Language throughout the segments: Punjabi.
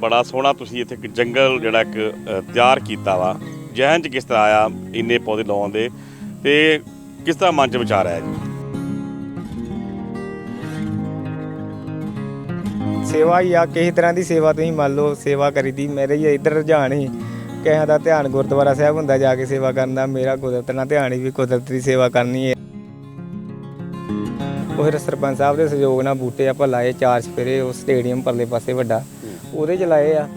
ਬੜਾ ਸੋਹਣਾ ਤੁਸੀਂ ਇੱਥੇ ਇੱਕ ਜੰਗਲ ਜਿਹੜਾ ਇੱਕ ਤਿਆਰ ਕੀਤਾ ਵਾ। ਜਹਿਨ ਚ ਕਿਸ ਤਰ੍ਹਾਂ ਆਇਆ, ਇੰਨੇ ਪੌਦੇ ਲਾਉਣ ਦੇ, ਤੇ ਕਿਸ ਤਰ੍ਹਾਂ ਮਨ ਚ ਵਿਚਾਰ ਆਇਆ ਜੀ? ਸੇਵਾ ਹੀ ਆ, ਕਿਸੇ ਤਰ੍ਹਾਂ ਦੀ ਸੇਵਾ ਤੁਸੀਂ ਮੰਨ ਲਓ, ਸੇਵਾ ਕਰੀਦੀ ਮੇਰੇ ਹੀ ਇੱਧਰ ਰੁਝਾਨ ਹੀ। ਕਿਸੇ ਦਾ ਧਿਆਨ ਗੁਰਦੁਆਰਾ ਸਾਹਿਬ ਹੁੰਦਾ ਜਾ ਕੇ ਸੇਵਾ ਕਰਨ ਦਾ, ਮੇਰਾ ਕੁਦਰਤ ਨਾਲ ਧਿਆਨ ਹੀ ਵੀ ਕੁਦਰਤ ਦੀ ਸੇਵਾ ਕਰਨੀ ਹੈ। ਉਹ ਸਰਪੰਚ ਸਾਹਿਬ ਦੇ ਸਹਿਯੋਗ ਨਾਲ ਬੂਟੇ ਆਪਾਂ ਲਾਏ, ਚਾਰ ਸਪੇਰੇ ਉਹ ਸਟੇਡੀਅਮ ਪਰਲੇ ਪਾਸੇ ਵੱਡਾ। ਉਹਦੇ ਚ ਲਾਏ ਆ।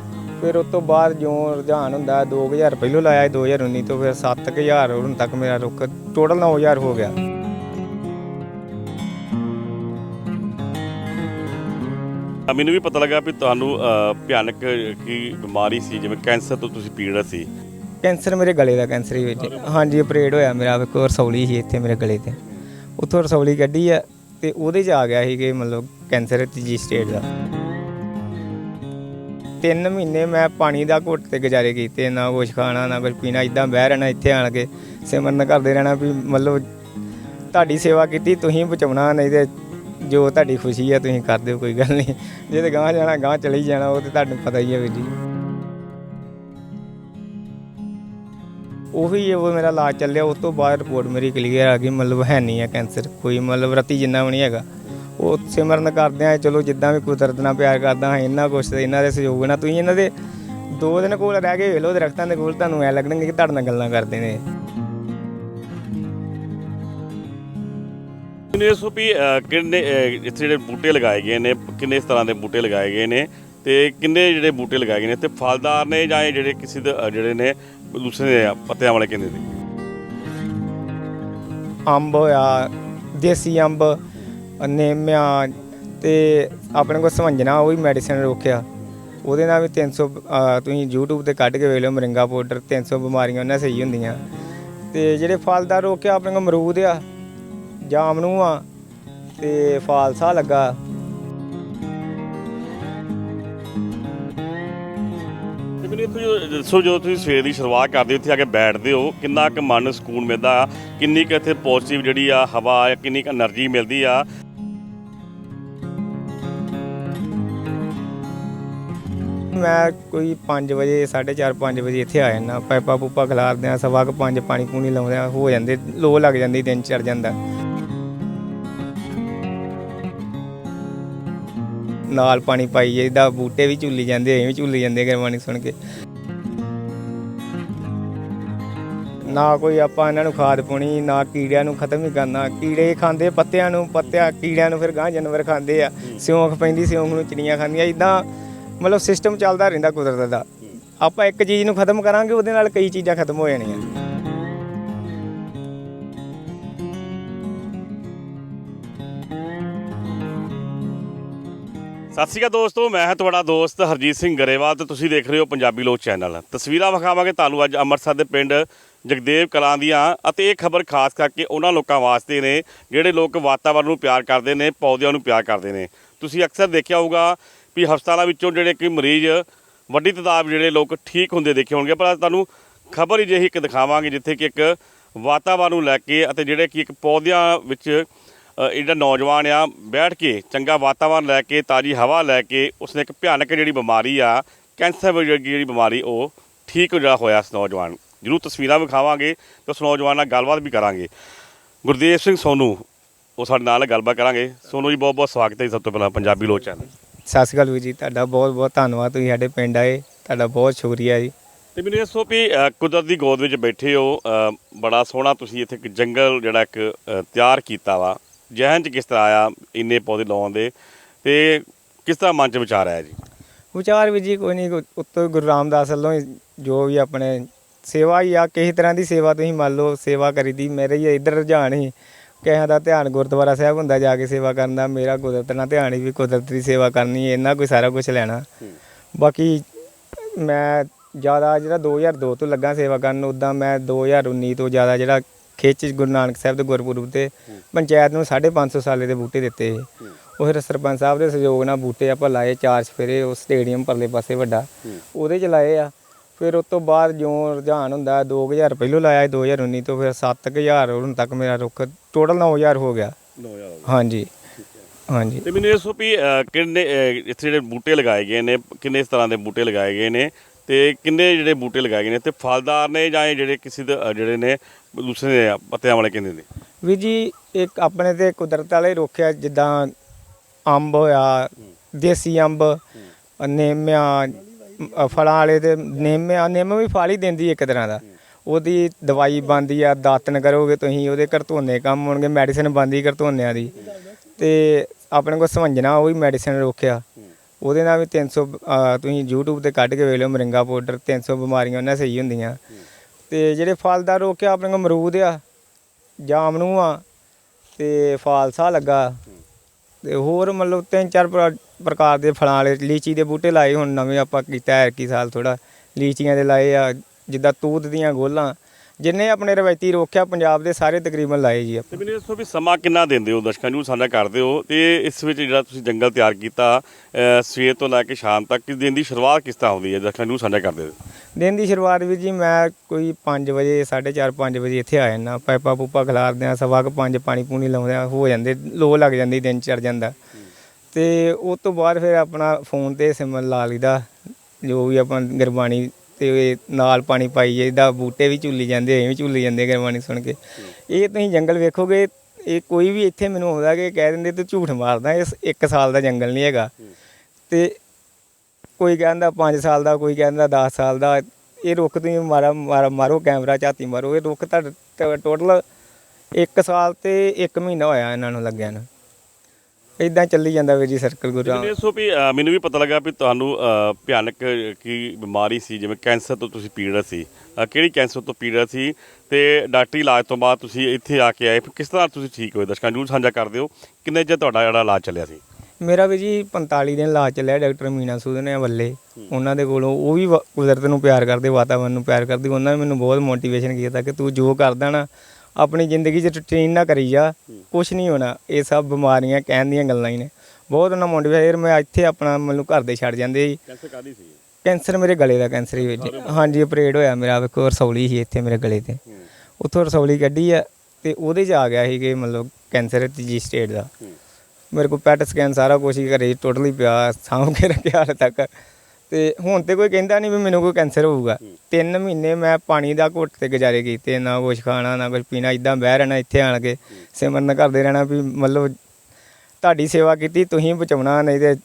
ਫਿਰ ਉਸ ਤੋਂ ਬਾਅਦ ਜਿਉਂ ਰੁਝਾਨ ਹੁੰਦਾ 2000 ਪਹਿਲੋਂ ਲਾਇਆ ਸੀ, 2019 ਤੋਂ ਫਿਰ 7000 ਹੁਣ ਤੱਕ ਮੇਰਾ ਰੁੱਖ ਟੋਟਲ 9000 ਹੋ ਗਿਆ। ਮੈਨੂੰ ਵੀ ਪਤਾ ਲੱਗਾ ਵੀ ਤੁਹਾਨੂੰ ਭਿਆਨਕ ਕੀ ਬਿਮਾਰੀ ਸੀ ਜਿਵੇਂ ਕੈਂਸਰ ਤੋਂ ਤੁਸੀਂ ਪੀੜਤ ਸੀ। ਕੈਂਸਰ ਮੇਰੇ ਗਲੇ ਦਾ ਕੈਂਸਰ ਹੀ ਵਿੱਚ। ਹਾਂਜੀ ਆਪਰੇਟ ਹੋਇਆ ਮੇਰਾ ਵੇਖੋ ਰਸੌਲੀ ਸੀ ਇੱਥੇ ਮੇਰੇ ਗਲੇ ਤੇ। ਉੱਥੋਂ ਰਸੌਲੀ ਕੱਢੀ ਆ ਤੇ ਉਹਦੇ 'ਚ ਆ ਗਿਆ ਸੀ ਕਿ ਮਤਲਬ ਕੈਂਸਰ ਤੀਜੀ ਸਟੇਜ ਦਾ। ਤਿੰਨ ਮਹੀਨੇ ਮੈਂ ਪਾਣੀ ਦਾ ਘੁੱਟ ਤੇ ਗੁਜ਼ਾਰੇ ਕੀਤੇ, ਨਾ ਕੁਛ ਖਾਣਾ, ਨਾ ਕੁਛ ਪੀਣਾ ਇਦਾਂ ਬਹਿ ਰਹਿਣਾ, ਇੱਥੇ ਆਣ ਕੇ ਸਿਮਰਨ ਕਰਦੇ ਰਹਿਣਾ ਵੀ ਮਤਲਬ ਤੁਹਾਡੀ ਸੇਵਾ ਕੀਤੀ, ਤੁਸੀਂ ਬਚਾਉਣਾ, ਨਹੀਂ ਤੇ ਜੋ ਤੁਹਾਡੀ ਖੁਸ਼ੀ ਹੈ ਤੁਸੀਂ ਕਰ ਦਿਓ, ਕੋਈ ਗੱਲ ਨਹੀਂ। ਜੇ ਤੇ ਗਾਂ ਜਾਣਾ ਗਾਂ ਚਲੀ ਜਾਣਾ, ਉਹ ਤੇ ਤੁਹਾਨੂੰ ਪਤਾ ਹੀ ਹੈ ਵੀਰ ਜੀ। ਉਹੀ ਉਹ ਮੇਰਾ ਇਲਾਜ ਚੱਲਿਆ, ਉਸ ਤੋਂ ਬਾਅਦ ਰਿਪੋਰਟ ਮੇਰੀ ਕਲੀਅਰ ਆ ਗਈ, ਮਤਲਬ ਹੈ ਨਹੀਂ ਹੈ ਕੈਂਸਰ ਕੋਈ ਮਤਲਬ ਰਤੀ ਜਿੰਨਾ ਵੀ ਨਹੀਂ ਹੈਗਾ। ਉਹ ਸਿਮਰਨ ਕਰਦੇ ਆ ਚਲੋ ਜਿੱਦਾਂ ਵੀ ਕੁਦਰਤ ਨਾਲ ਪਿਆਰ ਕਰਦਾ ਹਾਂ ਇੰਨਾ ਕੁਛ ਤੇ ਇਹਨਾਂ ਦੇ ਸਹਿਯੋਗ ਨਾਲ। ਤੁਸੀਂ ਇਹਨਾਂ ਦੇ ਦੋ ਦਿਨ ਕੋਲ ਰਹਿ ਕੇ ਵੇਖ ਲਓ ਦਰਖਤਾਂ ਦੇ ਕੋਲ ਤੁਹਾਨੂੰ ਐ ਲੱਗਣਗੇ ਕਿ ਤੁਹਾਡੇ ਨਾਲ ਗੱਲਾਂ ਕਰਦੇ ਨੇ। ਮੈਨੂੰ ਇਹ ਸੋ ਵੀ ਕਿੰਨੇ ਇੱਥੇ ਜਿਹੜੇ ਬੂਟੇ ਲਗਾਏ ਗਏ ਨੇ ਕਿੰਨੇ ਇਸ ਤਰ੍ਹਾਂ ਦੇ ਬੂਟੇ ਲਗਾਏ ਗਏ ਨੇ ਤੇ ਕਿੰਨੇ ਜਿਹੜੇ ਬੂਟੇ ਲਗਾਏ ਗਏ ਨੇ ਤੇ ਫਲਦਾਰ ਨੇ ਜਾਂ ਜਿਹੜੇ ਕਿਸੇ ਦੇ ਜਿਹੜੇ ਨੇ ਦੂਸਰੇ ਪੱਤਿਆਂ ਵਾਲੇ ਕਹਿੰਦੇ ਨੇ? ਅੰਬ ਹੋਇਆ ਦੇਸੀ ਅੰਬ ਨੇਮਿਆ ਤੇ ਆਪਣੇ ਕੋਲ ਸਮਝਣਾ ਉਹ ਵੀ ਮੈਡੀਸਨ ਰੋਕਿਆ। ਉਹਦੇ ਨਾਲ ਵੀ 300 ਅਹ ਤੁਸੀਂ YouTube ਤੇ ਕੱਢ ਕੇ ਵੇਖ ਲਓ, ਮਰਿੰਗਾ ਪਾਊਡਰ 300 ਬਿਮਾਰੀਆਂ ਉਹਨਾਂ ਸਹੀ ਹੁੰਦੀਆਂ। ਤੇ ਜਿਹੜੇ ਫਲਦਾਰ ਰੋਕਿਆ, ਆਪਣੇ ਕੋਲ ਮਰੂਦ ਆ ਜਾਮਨੂ ਆ, ਤੇ ਫਾਲਸਾ ਲੱਗਾ। ਤੇ ਜੋ- ਦੱਸੋ ਜੋ ਤੁਸੀਂ ਸਵੇਰ ਦੀ ਸ਼ੁਰੂਆਤ ਕਰਦੇ ਹੋ, ਇੱਥੇ ਆ ਕੇ ਬੈਠਦੇ ਹੋ, ਕਿੰਨਾ ਕੁ ਮਨ ਸਕੂਨ ਮਿਲਦਾ? ਆ ਕਿੰਨੀ ਕੁ ਇੱਥੇ ਪੋਜ਼ਿਟਿਵ ਜਿਹੜੀ ਆ ਹਵਾ ਆ ਕਿੰਨੀ ਕੁ એનર્ਜੀ ਮਿਲਦੀ ਆ? ਮੈਂ ਕੋਈ 5 ਵਜੇ 4:30 5 ਵਜੇ ਇੱਥੇ ਆ ਜਾਂਦਾ। ਪਾਈਪਾਂ ਪੂਪਾ ਖਿਲਾਰਦੇ ਆ ਸਵਾ ਕੁ 5 ਪਾਣੀ ਪੂਣੀ ਲਾਉਂਦੇ ਆ, ਹੋ ਜਾਂਦੇ, ਲੋ ਲੱਗ ਜਾਂਦੀ, ਦਿਨ ਚੜ ਜਾਂਦਾ। ਨਾਲ ਪਾਣੀ ਪਾਈ ਜਾਈਦਾ, ਬੂਟੇ ਵੀ ਝੁੱਲੀ ਜਾਂਦੇ ਐਵੇਂ ਝੁੱਲੀ ਜਾਂਦੇ ਗਰਮਾਨੀ ਸੁਣ ਕੇ। ਨਾ ਕੋਈ ਆਪਾਂ ਇਹਨਾਂ ਨੂੰ ਖਾਦ ਪਾਉਣੀ ਨਾ ਕੀੜਿਆਂ ਨੂੰ ਖਤਮ ਹੀ ਕਰਨਾ। ਕੀੜੇ ਖਾਂਦੇ ਪੱਤਿਆਂ ਨੂੰ, ਪੱਤਿਆਂ ਕੀੜਿਆਂ ਨੂੰ ਫਿਰ ਗਾਂ ਜਾਨਵਰ ਖਾਂਦੇ ਆ। ਸਿਉਂਖ ਪੈਂਦੀ, ਸਿਉਂਖ ਨੂੰ ਚਿੜੀਆਂ ਖਾਂਦੀਆਂ। ਇਦਾਂ ਮਤਲਬ ਸਿਸਟਮ ਚੱਲਦਾ ਰਹਿੰਦਾ ਕੁਦਰਤ ਦਾ। ਆਪਾਂ ਇੱਕ ਚੀਜ਼ ਨੂੰ ਖਤਮ ਕਰਾਂਗੇ, ਉਹਦੇ ਨਾਲ ਕਈ ਚੀਜ਼ਾਂ ਖਤਮ ਹੋ ਜਾਣੀਆਂ। ਸਤਿ ਸ਼੍ਰੀ ਅਕਾਲ ਦੋਸਤੋ, ਮੈਂ ਹਾਂ ਤੁਹਾਡਾ ਦੋਸਤ ਹਰਜੀਤ ਸਿੰਘ ਗਰੇਵਾਲ ਤੇ ਤੁਸੀਂ ਦੇਖ ਰਹੇ ਹੋ ਪੰਜਾਬੀ ਲੋਕ ਚੈਨਲ। ਤਸਵੀਰਾਂ ਵਿਖਾਵਾਂਗੇ ਤੁਹਾਨੂੰ ਅੱਜ ਅੰਮ੍ਰਿਤਸਰ ਦੇ ਪਿੰਡ ਜਗਦੇਵ ਕਲਾਂ ਦੀਆਂ ਅਤੇ ਇਹ ਖਬਰ ਖਾਸ ਕਰਕੇ ਉਹਨਾਂ ਲੋਕਾਂ ਵਾਸਤੇ ਨੇ, ਜਿਹੜੇ ਲੋਕ ਵਾਤਾਵਰਣ ਨੂੰ ਪਿਆਰ ਕਰਦੇ ਨੇ, ਪੌਦਿਆਂ ਨੂੰ ਪਿਆਰ ਕਰਦੇ ਨੇ। ਤੁਸੀਂ ਅਕਸਰ ਦੇਖਿਆ ਹੋਊਗਾ ਵੀ ਹਸਪਤਾਲਾਂ ਵਿੱਚੋਂ ਜਿਹੜੇ ਕਿ ਮਰੀਜ਼ ਵੱਡੀ ਤਾਦਾਦ ਜਿਹੜੇ ਲੋਕ ਠੀਕ ਹੁੰਦੇ ਦੇਖੇ ਹੋਣਗੇ। ਪਰ ਤੁਹਾਨੂੰ ਖਬਰ ਹੀ ਜਿਹੀ ਇੱਕ ਦਿਖਾਵਾਂਗੇ ਜਿੱਥੇ ਕਿ ਇੱਕ ਵਾਤਾਵਰਣ ਨੂੰ ਲੈ ਕੇ ਅਤੇ ਜਿਹੜੇ ਕਿ ਇੱਕ ਪੌਦਿਆਂ ਵਿੱਚ ਅ, ਜਿਹੜਾ ਨੌਜਵਾਨ ਆ ਬੈਠ ਕੇ ਚੰਗਾ ਵਾਤਾਵਰਣ ਲੈ ਕੇ ਤਾਜ਼ੀ ਹਵਾ ਲੈ ਕੇ ਉਸਨੇ ਇੱਕ ਭਿਆਨਕ ਜਿਹੜੀ ਬਿਮਾਰੀ ਆ ਕੈਂਸਰ ਵਰਗੀ ਜਿਹੜੀ ਬਿਮਾਰੀ ਉਹ ਠੀਕ ਜਿਹੜਾ ਹੋਇਆ ਇਸ ਨੌਜਵਾਨ ਜਰੂਰ ਤਸਵੀਰਾਂ ਵਿਖਾਵਾਂਗੇ ਤੇ ਉਸ ਨੌਜਵਾਨ ਨਾਲ ਗੱਲਬਾਤ ਵੀ ਕਰਾਂਗੇ। ਗੁਰਦੇਵ ਸਿੰਘ ਸੋਨੂ ਉਹ ਸਾਡੇ ਨਾਲ ਗੱਲਬਾਤ ਕਰਾਂਗੇ। ਸੋਨੂ ਜੀ ਬਹੁਤ ਬਹੁਤ ਸਵਾਗਤ ਹੈ ਜੀ ਸਭ ਤੋਂ ਪਹਿਲਾਂ ਪੰਜਾਬੀ ਲੋਕ ਚੈਨਲ। ਸਤਿ ਸ਼੍ਰੀ ਅਕਾਲ ਵੀਰ ਜੀ ਤੁਹਾਡਾ ਬਹੁਤ ਬਹੁਤ ਧੰਨਵਾਦ ਤੁਸੀਂ ਸਾਡੇ ਪਿੰਡ ਆਏ ਤੁਹਾਡਾ ਬਹੁਤ ਸ਼ੁਕਰੀਆ ਜੀ। ਤੇ ਮੈਨੂੰ ਇਹ ਦੱਸੋ ਵੀ ਅ, ਕੁਦਰਤ ਦੀ ਗੋਦ ਵਿੱਚ ਬੈਠੇ ਹੋ ਅ, ਬੜਾ ਸੋਹਣਾ ਤੁਸੀਂ ਇੱਥੇ ਇੱਕ ਜੰਗਲ ਜਿਹੜਾ ਇੱਕ ਅ, ਤਿਆਰ ਕੀਤਾ ਵਾ। ਜਹਿਨ ਚ ਕਿਸ ਤਰ੍ਹਾਂ ਆਇਆ ਇੰਨੇ ਪੌਦੇ ਲਾਉਣ ਦੇ ਤੇ ਕਿਸ ਤਰ੍ਹਾਂ ਮਨ ਚ ਵਿਚਾਰ ਆਇਆ ਜੀ? ਵਿਚਾਰ ਵੀ ਜੀ ਕੋਈ ਨਹੀਂ ਉੱਤੋਂ ਗੁਰੂ ਰਾਮਦਾਸ ਵੱਲੋਂ ਹੀ ਜੋ ਵੀ ਆਪਣੇ ਸੇਵਾ ਹੀ ਆ ਕਿਸੇ ਤਰ੍ਹਾਂ ਦੀ ਸੇਵਾ ਤੁਸੀਂ ਮੰਨ ਲਓ ਸੇਵਾ ਕਰੀਦੀ ਮੇਰੇ ਹੀ ਇੱਧਰ ਰੁਝਾਨ ਹੀ। ਕਿਸੇ ਦਾ ਧਿਆਨ ਗੁਰਦੁਆਰਾ ਸਾਹਿਬ ਹੁੰਦਾ ਜਾ ਕੇ ਸੇਵਾ ਕਰਨ ਦਾ ਮੇਰਾ ਕੁਦਰਤ ਨਾਲ ਧਿਆਨ ਹੀ ਵੀ ਕੁਦਰਤ ਦੀ ਸੇਵਾ ਕਰਨੀ ਇਹਨਾਂ ਕੋਈ ਸਾਰਾ ਕੁਝ ਲੈਣਾ। ਬਾਕੀ ਮੈਂ ਜ਼ਿਆਦਾ ਜਿਹੜਾ 2002 ਤੋਂ ਲੱਗਾ ਸੇਵਾ ਕਰਨ ਉਦਾਂ ਮੈਂ 2019 ਤੋਂ ਜ਼ਿਆਦਾ ਜਿਹੜਾ ਖੇਚ ਗੁਰੂ ਨਾਨਕ ਸਾਹਿਬ ਦੇ ਗੁਰਪੁਰਬ ਤੇ ਪੰਚਾਇਤ ਨੂੰ 550 ਸਾਲੇ ਦੇ ਬੂਟੇ ਦਿੱਤੇ ਉਹ ਫਿਰ ਸਰਪੰਚ ਸਾਹਿਬ ਦੇ ਸਹਿਯੋਗ ਨਾਲ ਬੂਟੇ ਆਪਾਂ ਲਾਏ ਚਾਰ ਸਫੇਰੇ ਉਹ ਸਟੇਡੀਅਮ ਪਰਲੇ ਪਾਸੇ ਵੱਡਾ। ਉਹਦੇ ਚ ਲਾਏ ਆ। ਫਿਰ ਉਸ ਤੋਂ ਬਾਅਦ ਜਿਉਂ ਰੁਝਾਨ ਹੁੰਦਾ 2000 ਪਹਿਲੋਂ ਲਾਇਆ ਸੀ, 2019 ਤੋਂ ਫਿਰ 7000 ਹੁਣ ਤੱਕ ਮੇਰਾ ਰੁੱਖ ਟੋਟਲ 9000 ਹੋ ਗਿਆ। ਹਾਂਜੀ ਹਾਂਜੀ। ਤੇ ਮੈਨੂੰ ਇਹ ਦੱਸੋ ਵੀ ਕਿੰਨੇ ਇੱਥੇ ਜਿਹੜੇ ਬੂਟੇ ਲਗਾਏ ਗਏ ਨੇ ਕਿੰਨੇ ਇਸ ਤਰ੍ਹਾਂ ਦੇ ਬੂਟੇ ਲਗਾਏ ਗਏ ਨੇ ਤੇ ਕਿੰਨੇ ਜਿਹੜੇ ਬੂਟੇ ਲਗਾਏ ਗਏ ਨੇ ਤੇ ਫਲਦਾਰ ਨੇ ਜਾਂ ਜਿਹੜੇ ਕਿਸੇ ਦੇ ਜਿਹੜੇ ਨੇ ਦੂਸਰੇ ਪੱਤਿਆਂ ਵਾਲੇ ਕਹਿੰਦੇ ਨੇ? ਵੀ ਜੀ ਇੱਕ ਆਪਣੇ ਤੇ ਕੁਦਰਤ ਵਾਲੇ ਰੁੱਖ ਆ ਜਿੱਦਾਂ ਅੰਬ ਹੋਇਆ ਦੇਸੀ ਅੰਬ ਨੇਮਿਆ ਅ, ਫਲਾਂ ਵਾਲੇ ਤੇ ਨੇਮਿਆ ਨਿੰਮ ਵੀ ਫਲ ਹੀ ਦਿੰਦੀ ਇੱਕ ਤਰ੍ਹਾਂ ਦਾ। ਉਹਦੀ ਦਵਾਈ ਬਣਦੀ ਆ ਦਾਤਨ ਕਰੋਗੇ ਤੁਸੀਂ ਉਹਦੇ ਘਰਤੋਨੇ ਕੰਮ ਹੋਣਗੇ ਮੈਡੀਸਿਨ ਬਣਦੀ ਘਰਤੋਨਿਆਂ ਦੀ। ਤੇ ਆਪਣੇ ਕੋਲ ਸਵੰਜਣਾ ਉਹ ਵੀ ਮੈਡੀਸਿਨ ਰੋਕਿਆ। ਉਹਦੇ ਨਾਲ ਵੀ 300 ਅ, ਤੁਸੀਂ YouTube ਤੇ ਕੱਢ ਕੇ ਵੇਖ ਲਓ ਮਰਿੰਗਾ ਪਾਊਡਰ 300 ਬਿਮਾਰੀਆਂ ਉਹਨਾਂ ਸਹੀ ਹੁੰਦੀਆਂ। ਤੇ ਜਿਹੜੇ ਫਲਦਾਰ ਰੋਕਿਆ ਆਪਣੇ ਕੋਲ ਅਮਰੂਦ ਆ ਜਾਮਨੂ ਆ ਤੇ ਫਾਲਸਾ ਲੱਗਾ। ਤੇ ਹੋਰ ਮਤਲਬ ਤਿੰਨ ਚਾਰ ਪ੍ਰ- ਪ੍ਰਕਾਰ ਦੇ ਫਲਾਂ ਵਾਲੇ ਲੀਚੀ ਦੇ ਬੂਟੇ ਲਾਏ, ਹੁਣ ਨਵੇਂ ਆਪਾਂ ਕੀਤਾ ਹੈ ਸਾਲ ਥੋੜਾ ਲੀਚੀਆਂ ਦੇ ਲਾਏ ਆ, ਜਿੱਦਾਂ ਤੂਤ ਦੀਆਂ ਗੋਲਾਂ ਜਿੰਨੇ ਆਪਣੇ ਰਵਾਇਤੀ ਰੋਕਿਆ ਪੰਜਾਬ ਦੇ ਸਾਰੇ ਤਕਰੀਬਨ ਲਾਏ ਜੀ ਤੇ ਆਪਾਂ ਮੈਨੂੰ ਦੱਸੋ ਵੀ ਸਮਾਂ ਕਿੰਨਾ ਦਿੰਦੇ ਹੋ ਦਰਸ਼ਕਾਂ ਨੂੰ ਸਾਂਝਾ ਕਰਦੇ ਹੋ ਤੇ ਇਸ ਵਿੱਚ ਜਿਹੜਾ ਤੁਸੀਂ ਜੰਗਲ ਤਿਆਰ ਕੀਤਾ ਸਵੇਰ ਤੋਂ ਲੈ ਕੇ ਸ਼ਾਮ ਤੱਕ ਕਿਸ ਦਿਨ ਦੀ ਸ਼ੁਰੂਆਤ ਕਿਸ ਤਰ੍ਹਾਂ ਹੁੰਦੀ ਹੈ? ਦਰਸ਼ਕਾਂ ਨੂੰ ਸਾਂਝਾ ਕਰਦੇ ਹੋ ਦਿਨ ਦੀ ਸ਼ੁਰੂਆਤ ਵੀ ਜੀ ਮੈਂ ਕੋਈ 5 ਵਜੇ 4:30 5 ਵਜੇ ਇੱਥੇ ਆ ਜਾਂਦਾ। ਪਾਈਪਾਂ ਪੂਪਾ ਖਿਲਾਰਦੇ ਆ ਸਵਾ ਕੁ ਪੰਜ ਪਾਣੀ ਪੂਣੀ ਲਾਉਂਦੇ ਆ ਹੋ ਜਾਂਦੇ ਲੋ ਲੱਗ ਜਾਂਦੀ ਦਿਨ ਚੜ ਜਾਂਦਾ। ਤੇ ਉਸ ਤੋਂ ਬਾਅਦ ਫਿਰ ਆਪਣਾ ਫੋਨ ਤੇ ਸਿਮਰ ਲਾ ਲਈਦਾ ਜੋ ਵੀ ਆਪਾਂ ਗੁਰਬਾਣੀ ਤੇ ਨਾਲ ਪਾਣੀ ਪਾਈ ਜਾਈਦਾ ਬੂਟੇ ਵੀ ਝੁੱਲੀ ਜਾਂਦੇ ਐਵੇਂ ਝੁੱਲੀ ਜਾਂਦੇ ਗੁਰਬਾਣੀ ਸੁਣ ਕੇ। ਇਹ ਤੁਸੀਂ ਜੰਗਲ ਵੇਖੋਗੇ ਇਹ ਕੋਈ ਵੀ ਇੱਥੇ ਮੈਨੂੰ ਆਉਂਦਾ ਕਿ ਕਹਿ ਦਿੰਦੇ ਤੂੰ ਝੂਠ ਮਾਰਦਾ ਇਹ ਇੱਕ ਸਾਲ ਦਾ ਜੰਗਲ ਨਹੀਂ ਹੈਗਾ। ਤੇ ਕੋਈ ਕਹਿੰਦਾ 5 ਸਾਲ ਦਾ ਕੋਈ ਕਹਿੰਦਾ 10 ਸਾਲ ਦਾ ਇਹ ਰੁੱਖ ਤੁਸੀਂ ਮਾਰਾ ਮਾਰਾ- ਮਾਰੋ ਕੈਮਰਾ ਝਾਤੀ ਮਾਰੋ ਇਹ ਰੁੱਖ ਤਾਂ ਟੋਟਲ 1 ਸਾਲ ਤੇ 1 ਮਹੀਨਾ ਹੋਇਆ ਇਹਨਾਂ ਨੂੰ ਲੱਗਿਆ ਨੂੰ। ਇਦਾਂ ਚੱਲੀ ਜਾਂਦਾ ਵੀਰ ਜੀ ਸਰਕਲ ਗੁਰੂ ਮੈਨੂੰ ਇਹ ਦੱਸੋ ਵੀ ਅ, ਮੈਨੂੰ ਵੀ ਪਤਾ ਲੱਗਾ ਵੀ ਤੁਹਾਨੂੰ ਅ, ਭਿਆਨਕ ਕੀ ਬਿਮਾਰੀ ਸੀ ਜਿਵੇਂ ਕੈਂਸਰ ਤੋਂ ਤੁਸੀਂ ਪੀੜਤ ਸੀ। ਅ, ਕਿਹੜੀ ਕੈਂਸਰ ਤੋਂ ਪੀੜਤ ਸੀ? ਤੇ ਡਾਕਟਰੀ ਇਲਾਜ ਤੋਂ ਬਾਅਦ ਤੁਸੀਂ ਇੱਥੇ ਆ ਕੇ ਆਏ ਫਿਰ ਕਿਸ ਤਰ੍ਹਾਂ ਤੁਸੀਂ ਠੀਕ ਹੋਏ? ਦਰਸ਼ਕਾਂ ਨੂੰ ਸਾਂਝਾ ਕਰ ਦਿਓ ਕਿੰਨੇ ਚਿਰ ਤੁਹਾਡਾ ਜਿਹੜਾ ਇਲਾਜ ਚੱਲਿਆ ਸੀ? ਮੇਰਾ ਵੀ ਜੀ 45 ਦਿਨ ਲਾ ਚੱਲਿਆ ਡਾਕਟਰ ਮੀਨਾ ਸੂਦ ਨੇ ਵੱਲੇ। ਉਹਨਾਂ ਦੇ ਕੋਲੋਂ ਉਹ ਵੀ ਵਾ- ਕੁਦਰਤ ਨੂੰ ਪਿਆਰ ਕਰਦੇ ਵਾਤਾਵਰਨ ਨੂੰ ਪਿਆਰ ਕਰਦੇ ਉਹਨਾਂ ਨੇ ਮੈਨੂੰ ਬਹੁਤ ਮੋਟੀਵੇਸ਼ਨ ਕੀਤਾ ਕਿ ਤੂੰ ਜੋ ਕਰਦਾ ਨਾ ਆਪਣੀ ਜ਼ਿੰਦਗੀ 'ਚ ਰੁਟੀਨ ਨਾ ਕਰੀ ਜਾ ਕੁਝ ਨਹੀਂ ਹੋਣਾ। ਇਹ ਸਭ ਬਿਮਾਰੀਆਂ ਕਹਿਣ ਦੀਆਂ ਗੱਲਾਂ ਹੀ ਨੇ। ਬਹੁਤ ਉਹਨਾਂ ਮੋਟੀਵੇਸ਼ਨ ਮੈਂ ਇੱਥੇ ਆਪਣਾ ਮੈਨੂੰ ਘਰ ਦੇ ਛੱਡ ਜਾਂਦੇ ਸੀ। ਕੈਂਸਰ ਕਾਦੀ ਸੀ? ਕੈਂਸਰ ਮੇਰੇ ਗਲੇ ਦਾ ਕੈਂਸਰ ਹੀ ਜੀ ਹਾਂਜੀ ਆਪਰੇਟ ਹੋਇਆ ਮੇਰਾ ਵੇਖੋ ਰਸੌਲੀ ਸੀ ਇੱਥੇ ਮੇਰੇ ਗਲੇ ਤੇ। ਉੱਥੋਂ ਰਸੌਲੀ ਕੱਢੀ ਆ ਤੇ ਉਹਦੇ 'ਚ ਆ ਗਿਆ ਸੀ ਕਿ ਮਤਲਬ ਕੈਂਸਰ ਤੀਜੀ ਸਟੇਟ ਦਾ। ਮੇਰੇ ਕੋਲ ਪੈਟ ਸਕੈਨ ਸਾਰਾ ਕੁਝ ਹੀ ਘਰੇ ਟੋਟਲੀ ਪਿਆ ਸਾਂਭ ਕੇ ਰੱਖਿਆ ਹਾਲੇ ਤੱਕ। ਤੇ ਹੁਣ ਤੇ ਕੋਈ ਕਹਿੰਦਾ ਨਹੀਂ ਵੀ ਮੈਨੂੰ ਕੋਈ ਕੈਂਸਰ ਹੋਊਗਾ। ਤਿੰਨ ਮਹੀਨੇ ਮੈਂ ਪਾਣੀ ਦਾ ਘੁੱਟ ਤੇ ਗੁਜ਼ਾਰੇ ਕੀਤੇ ਨਾ ਕੁਝ ਖਾਣਾ ਨਾ ਕੁਝ ਪੀਣਾ ਇਦਾਂ ਬਹਿ ਰਹਿਣਾ ਇੱਥੇ ਆਣ ਕੇ ਸਿਮਰਨ ਕਰਦੇ ਰਹਿਣਾ ਵੀ ਮਤਲਬ ਤੁਹਾਡੀ ਸੇਵਾ ਕੀਤੀ ਤੁਸੀਂ ਬਚਾਉਣਾ ਨਹੀਂ ਤੇ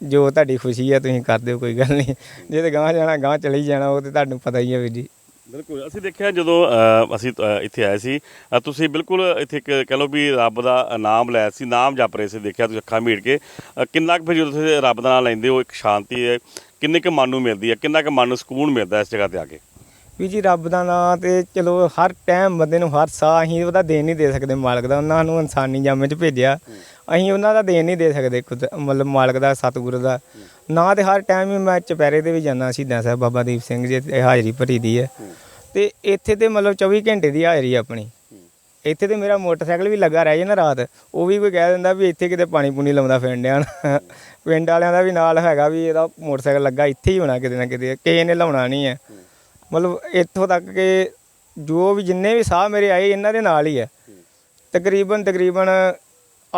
ਜੋ ਤੁਹਾਡੀ ਖੁਸ਼ੀ ਹੈ ਤੁਸੀਂ ਕਰ ਦਿਓ ਕੋਈ ਗੱਲ ਨਹੀਂ ਜੇ ਤੇ ਗਾਂ ਜਾਣਾ ਗਾਂ ਚਲੀ ਜਾਣਾ ਉਹ ਤੇ ਤੁਹਾਨੂੰ ਪਤਾ ਹੀ ਹੈ ਵੀਰ ਜੀ। ਬਿਲਕੁਲ ਅਸੀਂ ਦੇਖਿਆ ਜਦੋਂ ਅ, ਅਸੀਂ ਅ, ਇੱਥੇ ਆਏ ਸੀ ਅ, ਤੁਸੀਂ ਬਿਲਕੁਲ ਇੱਥੇ ਇੱਕ ਕਹਿ ਲਓ ਵੀ ਰੱਬ ਦਾ ਨਾਮ ਲੈ ਸੀ ਨਾਮ ਜਪ ਰਹੇ ਸੀ ਦੇਖਿਆ ਤੁਸੀਂ ਅੱਖਾਂ ਮੀਟ ਕੇ ਅ, ਕਿੰਨਾ ਕੁ ਫਿਰ ਜਦੋਂ ਤੁਸੀਂ ਰੱਬ ਦਾ ਨਾਮ ਲੈਂਦੇ ਹੋ ਇੱਕ ਸ਼ਾਂਤੀ ਹੈ ਕਿੰਨੇ ਕੁ ਮਨ ਨੂੰ ਮਿਲਦੀ ਹੈ ਕਿੰਨਾ ਕੁ ਮਨ ਨੂੰ ਸਕੂਨ ਮਿਲਦਾ ਇਸ ਜਗ੍ਹਾ ਤੇ ਆ ਕੇ? ਵੀ ਜੀ ਰੱਬ ਦਾ ਨਾਂ ਤੇ ਚਲੋ ਹਰ ਟਾਈਮ ਬੰਦੇ ਨੂੰ ਹਰ ਸਾਹ ਅਸੀਂ ਉਹਦਾ ਦੇਣ ਨਹੀਂ ਦੇ ਸਕਦੇ ਮਾਲਕ ਦਾ, ਉਹਨਾਂ ਨੂੰ ਇਨਸਾਨੀ ਜਾਮੇ 'ਚ ਭੇਜਿਆ। ਅਸੀਂ ਉਹਨਾਂ ਦਾ ਦੇਣ ਨਹੀਂ ਦੇ ਸਕਦੇ ਖੁਦ, ਮਤਲਬ ਮਾਲਕ ਦਾ, ਸਤਿਗੁਰੂ ਦਾ। ਨਾਂ ਤੇ ਹਰ ਟਾਈਮ ਹੀ ਮੈਂ ਚੁਪਹਿਰੇ ਤੇ ਵੀ ਜਾਂਦਾ ਸ਼ਹੀਦਾਂ ਸਾਹਿਬ ਬਾਬਾ ਦੀਪ ਸਿੰਘ ਜੀ ਤੇ ਹਾਜ਼ਰੀ ਭਰੀ ਦੀ ਹੈ। ਤੇ ਇੱਥੇ ਤੇ ਮਤਲਬ 24 ਘੰਟੇ ਦੀ ਹਾਜ਼ਰੀ ਆਪਣੀ। ਇੱਥੇ ਤੇ ਮੇਰਾ ਮੋਟਰਸਾਈਕਲ ਵੀ ਲੱਗਾ ਰਹਿ ਜੇ ਨਾ ਰਾਤ, ਉਹ ਵੀ ਕੋਈ ਕਹਿ ਦਿੰਦਾ ਵੀ ਇੱਥੇ ਕਿਤੇ ਪਾਣੀ ਪੂਣੀ ਲਾਉਂਦਾ ਫਿਰਨਿਆ ਪਿੰਡ ਵਾਲਿਆਂ ਦਾ ਵੀ ਨਾਲ ਹੈਗਾ ਵੀ ਇਹਦਾ ਮੋਟਰਸਾਈਕਲ ਲੱਗਾ, ਇੱਥੇ ਹੀ ਹੋਣਾ ਕਿਤੇ ਨਾ ਕਿਤੇ, ਕਿਸੇ ਨੇ ਲਾਉਣਾ ਨਹੀਂ ਹੈ। ਮਤਲਬ ਇੱਥੋਂ ਤੱਕ ਕਿ ਜੋ ਵੀ ਜਿੰਨੇ ਵੀ ਸਾਹ ਮੇਰੇ ਆਏ, ਇਹਨਾਂ ਦੇ ਨਾਲ ਹੀ ਹੈ। ਤਕਰੀਬਨ ਤਕਰੀਬਨ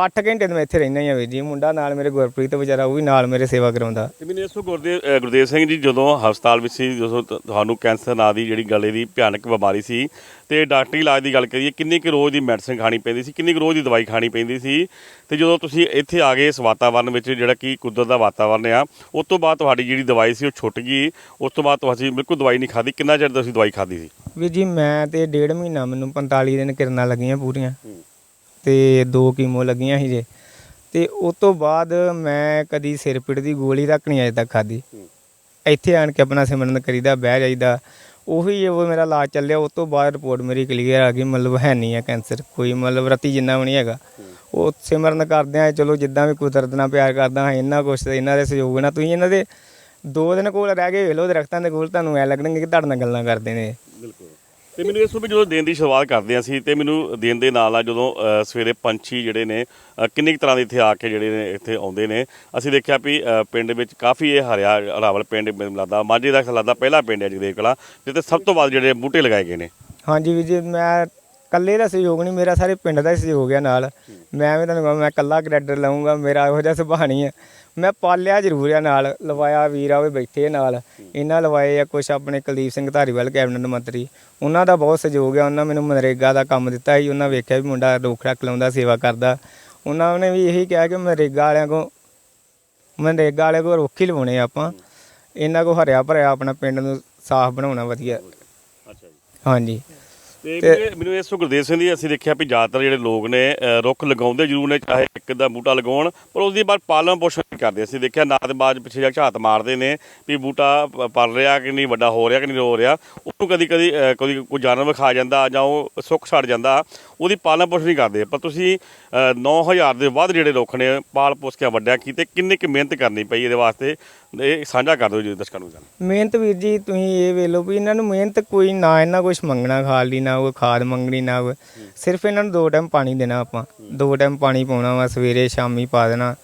8 ਘੰਟੇ ਤੇ ਮੈਂ ਇੱਥੇ ਰਹਿਣਾ ਹੀ ਆ ਵੀਰ ਜੀ। ਮੁੰਡਾ ਨਾਲ ਮੇਰੇ ਗੁਰਪ੍ਰੀਤ ਵਿਚਾਰਾ ਉਹ ਵੀ ਨਾਲ ਮੇਰੇ ਸੇਵਾ ਕਰਾਉਂਦਾ। ਤੇ ਮੈਨੂੰ ਇਸੋ ਗੁਰਦੇਵ ਅ, ਗੁਰਦੇਵ ਸਿੰਘ ਜੀ ਜਦੋਂ ਹਸਪਤਾਲ ਵਿੱਚ ਸੀ ਜਦੋਂ ਤ- ਤੁਹਾਨੂੰ ਕੈਂਸਰ ਨਾਂ ਦੀ ਜਿਹੜੀ ਗਲੇ ਦੀ ਭਿਆਨਕ ਬਿਮਾਰੀ ਸੀ ਤੇ ਡਾਕਟਰੀ ਇਲਾਜ ਦੀ ਗੱਲ ਕਰੀਏ ਕਿੰਨੀ ਕੁ ਰੋਜ਼ ਦੀ ਮੈਡੀਸਿਨ ਖਾਣੀ ਪੈਂਦੀ ਸੀ ਕਿੰਨੀ ਕੁ ਰੋਜ਼ ਦੀ ਦਵਾਈ ਖਾਣੀ ਪੈਂਦੀ ਸੀ? ਤੇ ਜਦੋਂ ਤੁਸੀਂ ਇੱਥੇ ਆ ਗਏ ਇਸ ਵਾਤਾਵਰਨ ਵਿੱਚ ਜਿਹੜਾ ਕਿ ਕੁਦਰਤ ਦਾ ਵਾਤਾਵਰਨ ਆ ਉਸ ਤੋਂ ਬਾਅਦ ਤੁਹਾਡੀ ਜਿਹੜੀ ਦਵਾਈ ਸੀ ਉਹ ਛੁੱਟ ਗਈ। ਉਸ ਤੋਂ ਬਾਅਦ ਤੁਸੀਂ ਬਿਲਕੁਲ ਦਵਾਈ ਨਹੀਂ ਖਾਧੀ। ਕਿੰਨਾ ਚਿਰ ਤੁਸੀਂ ਦਵਾਈ ਖਾਧੀ ਸੀ? ਵੀਰ ਜੀ ਮੈਂ ਤੇ ਡੇਢ ਮਹੀਨਾ ਮੈਨੂੰ 45 ਦਿਨ ਕਿਰਨਾਂ ਲੱਗੀਆਂ ਪੂਰੀਆਂ। ਤੇ ਦੋ ਕੀਮੋ ਲੱਗੀਆਂ ਸੀ ਜੇ। ਤੇ ਉਸ ਤੋਂ ਬਾਅਦ ਮੈਂ ਕਦੀ ਸਿਰ ਪੀੜ ਦੀ ਗੋਲੀ ਤੱਕ ਨਹੀਂ ਅਜੇ ਤੱਕ ਖਾਧੀ। ਇੱਥੇ ਆਣ ਕੇ ਆਪਣਾ ਸਿਮਰਨ ਕਰੀਦਾ ਬਹਿ ਜਾਈਦਾ। ਉਹੀ ਉਹ ਮੇਰਾ ਇਲਾਜ ਚੱਲਿਆ ਉਸ ਤੋਂ ਬਾਅਦ ਰਿਪੋਰਟ ਮੇਰੀ ਕਲੀਅਰ ਆ ਗਈ ਮਤਲਬ ਹੈ ਨਹੀਂ ਹੈ ਕੈਂਸਰ ਕੋਈ ਮਤਲਬ ਰਤੀ ਜਿੰਨਾ ਵੀ ਨਹੀਂ ਹੈਗਾ। ਉਹ ਸਿਮਰਨ ਕਰਦੇ ਆ ਚਲੋ ਜਿੱਦਾਂ ਵੀ ਕੁਦਰਤ ਨਾਲ ਪਿਆਰ ਕਰਦਾ ਹਾਂ ਇਹਨਾਂ ਕੁਛ ਇਹਨਾਂ ਦੇ ਸਹਿਯੋਗ ਨਾਲ ਤੁਸੀਂ ਇਹਨਾਂ ਦੇ ਦੋ ਦਿਨ ਕੋਲ ਰਹਿ ਗਏ ਵੇਖ ਲਓ ਦਰਖਤਾਂ ਦੇ ਕੋਲ ਤੁਹਾਨੂੰ ਐ ਲੱਗਣਗੇ ਕਿ ਤੁਹਾਡੇ ਨਾਲ ਗੱਲਾਂ ਕਰਦੇ ਨੇ। ਬਿਲਕੁਲ। ਤੇ ਮੈਨੂੰ ਇਸ ਤੋਂ ਵੀ ਜਦੋਂ ਦਿਨ ਦੀ ਸ਼ੁਰੂਆਤ ਕਰਦੇ ਹਾਂ ਸੀ ਤੇ ਮੈਨੂੰ ਦਿਨ ਦੇ ਨਾਲ ਨਾਲ ਜਦੋਂ ਅ, ਸਵੇਰੇ ਪੰਛੀ ਜਿਹੜੇ ਨੇ ਅ, ਕਿੰਨੀ ਕੁ ਤਰ੍ਹਾਂ ਦੇ ਇੱਥੇ ਆ ਕੇ ਜਿਹੜੇ ਨੇ ਇੱਥੇ ਆਉਂਦੇ ਨੇ। ਅਸੀਂ ਦੇਖਿਆ ਵੀ ਅ, ਪਿੰਡ ਵਿੱਚ ਕਾਫੀ ਇਹ ਹਰਿਆ ਹਰਾਵਲ ਪਿੰਡ ਮੈਨੂੰ ਲੱਗਦਾ ਮਾਝੇ ਦਾ ਲੱਗਦਾ ਪਹਿਲਾ ਪਿੰਡ ਹੈ ਜਗਦੇਵ ਕਲਾ ਜਿੱਥੇ ਸਭ ਤੋਂ ਵੱਧ ਜਿਹੜੇ ਬੂਟੇ ਲਗਾਏ ਗਏ ਨੇ। ਹਾਂਜੀ ਵੀਰ ਜੀ ਮੈਂ ਇਕੱਲੇ ਦਾ ਸਹਿਯੋਗ ਨਹੀਂ ਮੇਰਾ ਸਾਰੇ ਪਿੰਡ ਦਾ ਹੀ ਸਹਿਯੋਗ ਹੈ ਨਾਲ। ਮੈਂ ਵੀ ਤੁਹਾਨੂੰ ਕਹਾਂ ਮੈਂ ਇਕੱਲਾ ਕ੍ਰੈਡਿਟ ਲਾਉਂਗਾ ਮੇਰਾ ਇਹੋ ਜਿਹਾ ਸੁਭਾਅ ਨਹੀਂ ਹੈ। ਮੈਂ ਪਾਲਿਆ ਜ਼ਰੂਰ ਆ ਨਾਲ ਲਵਾਇਆ ਵੀਰ ਆ ਉਹ ਬੈਠੇ ਨਾਲ। ਇਹਨਾਂ ਲਵਾਏ ਆ ਕੁਝ ਆਪਣੇ ਕੁਲਦੀਪ ਸਿੰਘ ਧਾਰੀਵਾਲ ਕੈਬਨਿਟ ਮੰਤਰੀ। ਉਹਨਾਂ ਦਾ ਬਹੁਤ ਸਹਿਯੋਗ ਹੈ ਉਹਨਾਂ ਮੈਨੂੰ ਮਨਰੇਗਾ ਦਾ ਕੰਮ ਦਿੱਤਾ ਸੀ ਉਹਨਾਂ ਵੇਖਿਆ ਵੀ ਮੁੰਡਾ ਰੋਖ ਰੱਖ ਲਾਉਂਦਾ ਸੇਵਾ ਕਰਦਾ। ਉਹਨਾਂ ਨੇ ਵੀ ਇਹੀ ਕਿਹਾ ਕਿ ਮਨਰੇਗਾ ਵਾਲਿਆਂ ਕੋ ਮਨਰੇਗਾ ਵਾਲੇ ਕੋ ਰੁੱਖ ਹੀ ਲਵਾਉਣੇ ਆ ਆਪਾਂ। ਇਹਨਾਂ ਕੋ ਹਰਿਆ ਭਰਿਆ ਆਪਣਾ ਪਿੰਡ ਨੂੰ ਸਾਫ਼ ਬਣਾਉਣਾ ਵਧੀਆ। ਅੱਛਾ ਜੀ। ਹਾਂਜੀ। ਤੇ ਮੈਨੂੰ- ਮੈਨੂੰ ਇਸ ਗੁਰਦੇਵ ਸਿੰਘ ਦੀ ਅਸੀਂ ਦੇਖਿਆ ਵੀ ਜ਼ਿਆਦਾਤਰ ਜਿਹੜੇ ਲੋਕ ਨੇ ਅ, ਰੁੱਖ ਲਗਾਉਂਦੇ ਜ਼ਰੂਰ ਨੇ ਚਾਹੇ ਇੱਕ ਦਾ ਬੂਟਾ ਲਗਾਉਣ ਪਰ ਉਸ ਦੀ ਬਾਅਦ ਪਾਲਣ ਪੋਸ਼ਣ ਨਹੀਂ ਕਰਦੇ। ਅਸੀਂ ਦੇਖਿਆ ਨਾ ਤੇ ਬਾਅਦ ਪਿੱਛੇ ਜਾ ਕੇ ਝਾਤ ਮਾਰਦੇ ਨੇ ਵੀ ਬੂਟਾ ਪ- ਪਲ ਰਿਹਾ ਕਿ ਨਹੀਂ ਵੱਡਾ ਹੋ ਰਿਹਾ ਕਿ ਨਹੀਂ ਹੋ ਰਿਹਾ। ਉਹਨੂੰ ਕਦੀ ਕਦੀ ਅ, ਕਦੀ ਕੋਈ ਜਾਨਵਰ ਖਾ ਜਾਂਦਾ ਜਾਂ ਉਹ ਸੁੱਕ ਛੱਡ ਜਾਂਦਾ ਉਹਦੀ ਪਾਲਣ ਪੋਸ਼ਣ ਨਹੀਂ ਕਰਦੇ। ਪਰ ਤੁਸੀਂ ਅ, 9000 ਦੇ ਵੱਧ ਜਿਹੜੇ ਰੁੱਖ ਨੇ ਪਾਲ ਪੋਸ ਕੇ ਵੱਡਿਆ ਕੀਤੇ ਕਿੰਨੀ ਕੁ ਮਿਹਨਤ ਕਰਨੀ ਪਈ ਇਹਦੇ ਵਾਸਤੇ? ਇਹ ਸਾਂਝਾ ਕਰ ਦਿਓ ਜੀ ਦਰਸ਼ਕਾਂ ਨੂੰ ਜਾਣ ਮਿਹਨਤ ਵੀਰ ਜੀ, ਤੁਸੀਂ ਇਹ ਵੇਖ ਲਓ ਵੀ ਇਹਨਾਂ ਨੂੰ ਮਿਹਨਤ ਕੋਈ ਨਾ, ਇਹਨਾਂ ਕੁਝ ਮੰਗਣਾ ਖਾਣ ਲਈ ਨਾ ਕੋਈ ਖਾਦ ਮੰਗਣੀ ਨਾ ਕੋਈ ਸਿਰਫ ਇਹਨਾਂ ਨੂੰ ਦੋ ਟਾਈਮ ਪਾਣੀ ਦੇਣਾ ਆਪਾਂ। ਦੋ ਟਾਈਮ ਪਾਣੀ ਪਾਉਣਾ ਵਾ, ਸਵੇਰੇ ਸ਼ਾਮੀ ਪਾ ਦੇਣਾ।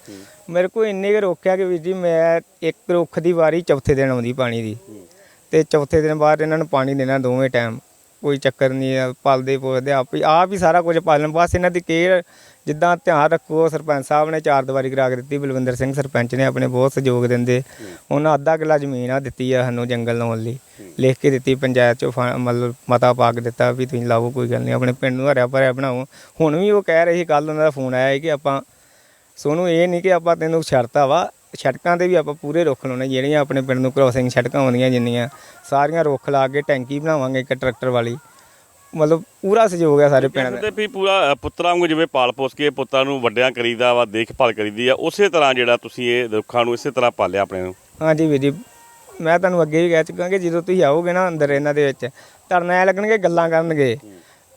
ਮੇਰੇ ਕੋਲ ਇੰਨੇ ਕੁ ਰੁੱਖ ਆ ਕਿ ਵੀਰ ਜੀ, ਮੈਂ ਇੱਕ ਰੁੱਖ ਦੀ ਵਾਰੀ ਚੌਥੇ ਦਿਨ ਆਉਂਦੀ ਪਾਣੀ ਦੀ। ਤੇ ਚੌਥੇ ਦਿਨ ਬਾਅਦ ਇਹਨਾਂ ਨੂੰ ਪਾਣੀ ਦੇਣਾ ਦੋਵੇਂ ਟਾਈਮ। ਕੋਈ ਚੱਕਰ ਨਹੀਂ ਆ ਪਲਦੇ ਪੋਸਦੇ ਆਪ ਹੀ ਆਪ ਹੀ ਸਾਰਾ ਕੁਝ ਪਾਲਣ ਬਸ ਇਹਨਾਂ ਦੀ ਕੇਅਰ ਜਿੱਦਾਂ ਧਿਆਨ ਰੱਖੋ, ਸਰਪੰਚ ਸਾਹਿਬ ਨੇ ਚਾਰ ਦੀਵਾਰੀ ਕਰਾ ਕੇ ਦਿੱਤੀ, ਬਲਵਿੰਦਰ ਸਿੰਘ ਸਰਪੰਚ ਨੇ ਆਪਣੇ ਬਹੁਤ ਸਹਿਯੋਗ ਦਿੰਦੇ। ਉਹਨਾਂ ਅੱਧਾ ਕਿੱਲਾ ਜ਼ਮੀਨ ਆ ਦਿੱਤੀ ਆ ਸਾਨੂੰ ਜੰਗਲ ਲਾਉਣ ਲਈ। ਲਿਖ ਕੇ ਦਿੱਤੀ, ਪੰਚਾਇਤ ਚੋਂ ਫੰ- ਮਤਲਬ ਮਤਾ ਪਾ ਕੇ ਦਿੱਤਾ ਵੀ ਤੁਸੀਂ ਲਾਓ, ਕੋਈ ਗੱਲ ਨਹੀਂ, ਆਪਣੇ ਪਿੰਡ ਨੂੰ ਹਰਿਆ ਭਰਿਆ ਬਣਾਓ। ਹੁਣ ਵੀ ਉਹ ਕਹਿ ਰਹੇ ਸੀ ਕੱਲ ਉਹਨਾਂ ਦਾ ਫੋਨ ਆਇਆ ਸੀ ਕਿ ਆਪਾਂ ਸੋਨੂੰ ਇਹ ਨਹੀਂ ਕਿ ਆਪਾਂ ਤੈਨੂੰ ਛੱਡਤਾ ਵਾ ਸੜਕਾਂ ਤੇ ਵੀ ਆਪਾਂ ਪੂਰੇ ਰੁੱਖ ਲਾਉਣੇ, ਜਿਹੜੀਆਂ ਆਪਣੇ ਪਿੰਡ ਨੂੰ ਕ੍ਰੋਸਿੰਗ ਸੜਕਾਂ ਆਉਂਦੀਆਂ ਜਿੰਨੀਆਂ, ਸਾਰੀਆਂ ਰੁੱਖ ਲਾ ਕੇ ਟੈਂਕੀ ਬਣਾਵਾਂਗੇ ਇੱਕ ਟਰੈਕਟਰ ਵਾਲੀ। ਮਤਲਬ ਪੂਰਾ ਸਹਿਯੋਗ ਹੈ ਸਾਰੇ ਪਿੰਡ ਦਾ। ਕਹਿੰਦੇ ਵੀ ਪੂਰਾ ਪੁੱਤਰਾਂ ਵਾਂਗੂ ਜਿਵੇਂ ਪਾਲ ਪੋਸ ਕੇ ਪੁੱਤਾਂ ਨੂੰ ਵੱਡਿਆਂ ਕਰੀਦਾ ਵਾ ਦੇਖਭਾਲ ਕਰੀਦੀ ਆ ਉਸੇ ਤਰ੍ਹਾਂ ਜਿਹੜਾ ਤੁਸੀਂ ਇਹ ਰੁੱਖਾਂ ਨੂੰ ਇਸੇ ਤਰ੍ਹਾਂ ਪਾਲਿਆ ਆਪਣੇ ਨੂੰ। ਹਾਂਜੀ ਵੀਰ ਜੀ ਮੈਂ ਤੁਹਾਨੂੰ ਅੱਗੇ ਵੀ ਕਹਿ ਚੁੱਕਾ ਕਿ ਜਦੋਂ ਤੁਸੀਂ ਆਓਗੇ ਨਾ ਅੰਦਰ ਇਹਨਾਂ ਦੇ ਵਿੱਚ ਤੁਹਾਨੂੰ ਐ ਲੱਗਣਗੇ ਗੱਲਾਂ ਕਰਨਗੇ।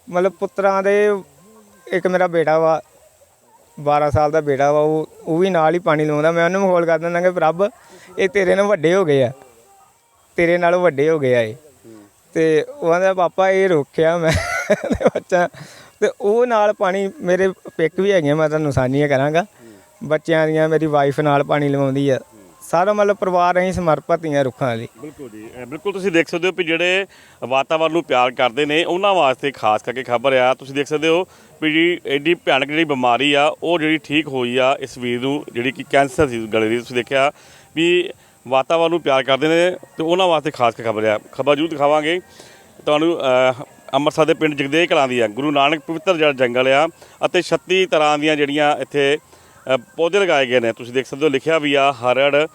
ਮਤਲਬ ਪੁੱਤਰਾਂ ਦੇ ਇੱਕ ਮੇਰਾ ਬੇਟਾ ਵਾ 12 ਸਾਲ ਦਾ ਬੇਟਾ ਵਾ ਉਹ ਉਹ ਵੀ ਨਾਲ ਹੀ ਪਾਣੀ ਲਾਉਂਦਾ ਮੈਂ ਉਹਨੂੰ ਮਖੌਲ ਕਰ ਦਿੰਦਾ ਕਿ ਪ੍ਰਭ ਇਹ ਤੇਰੇ ਨਾਲ ਵੱਡੇ ਹੋ ਗਏ ਆ। ਤੇਰੇ ਨਾਲੋਂ ਵੱਡੇ ਹੋ ਗਏ ਆ ਇਹ। ਤੇ ਉਹ ਕਹਿੰਦਾ ਪਾਪਾ ਇਹ ਰੋਕਿਆ ਮੈਂ। ਬੱਚਾ ਤੇ ਉਹ ਨਾਲ ਪਾਣੀ ਮੇਰੇ ਪਿੱਕ ਵੀ ਹੈਗੀਆਂ ਮੈਂ ਤੁਹਾਨੂੰ ਸਾਂਝੀਆਂ ਕਰਾਂਗਾ। ਬੱਚਿਆਂ ਦੀਆਂ ਮੇਰੀ ਵਾਈਫ ਨਾਲ ਪਾਣੀ ਲਵਾਉਂਦੀ ਆ। ਸਾਰਾ ਮਤਲਬ ਪਰਿਵਾਰ ਅਸੀਂ ਸਮਰਪਿਤ ਹੀ ਆ ਰੁੱਖਾਂ ਲਈ। ਬਿਲਕੁਲ ਜੀ। ਅ, ਬਿਲਕੁਲ ਤੁਸੀਂ ਦੇਖ ਸਕਦੇ ਹੋ ਵੀ ਜਿਹੜੇ ਵਾਤਾਵਰਨ ਨੂੰ ਪਿਆਰ ਕਰਦੇ ਨੇ ਉਹਨਾਂ ਵਾਸਤੇ ਖਾਸ ਕਰਕੇ ਖਬਰ ਆ। ਤੁਸੀਂ ਦੇਖ ਸਕਦੇ ਹੋ ਵੀ ਜੀ ਐਡੀ ਭਿਆਨਕ ਜਿਹੜੀ ਬਿਮਾਰੀ ਆ ਉਹ ਜਿਹੜੀ ਠੀਕ ਹੋਈ ਆ ਇਸ ਵੀਰ ਨੂੰ ਜਿਹੜੀ ਕਿ ਕੈਂਸਰ ਸੀ ਗਲੇ ਦੀ ਤੁਸੀਂ ਦੇਖਿਆ ਵੀ ਵਾਤਾਵਰਨ ਨੂੰ ਪਿਆਰ ਕਰਦੇ ਨੇ ਤੇ ਉਹਨਾਂ ਵਾਸਤੇ ਖਾਸ ਖਬਰ ਆ ਖਬਰ ਜ਼ਰੂਰ ਦਿਖਾਵਾਂਗੇ। ਤੁਹਾਨੂੰ ਅੰਮ੍ਰਿਤਸਰ ਦੇ ਪਿੰਡ ਜਗਦੇਵ ਕਲਾਂ ਦੀ ਆ ਗੁਰੂ ਨਾਨਕ ਪਵਿੱਤਰ ਜਿਹੜਾ ਜੰਗਲ ਆ ਅਤੇ 36 ਤਰ੍ਹਾਂ ਦੀਆਂ ਜਿਹੜੀਆਂ ਇੱਥੇ ਪੌਦੇ ਲਗਾਏ ਗਏ ਨੇ। ਤੁਸੀਂ ਦੇਖ ਸਕਦੇ ਹੋ, ਲਿਖਿਆ ਵੀ ਆ, ਹਰੜ,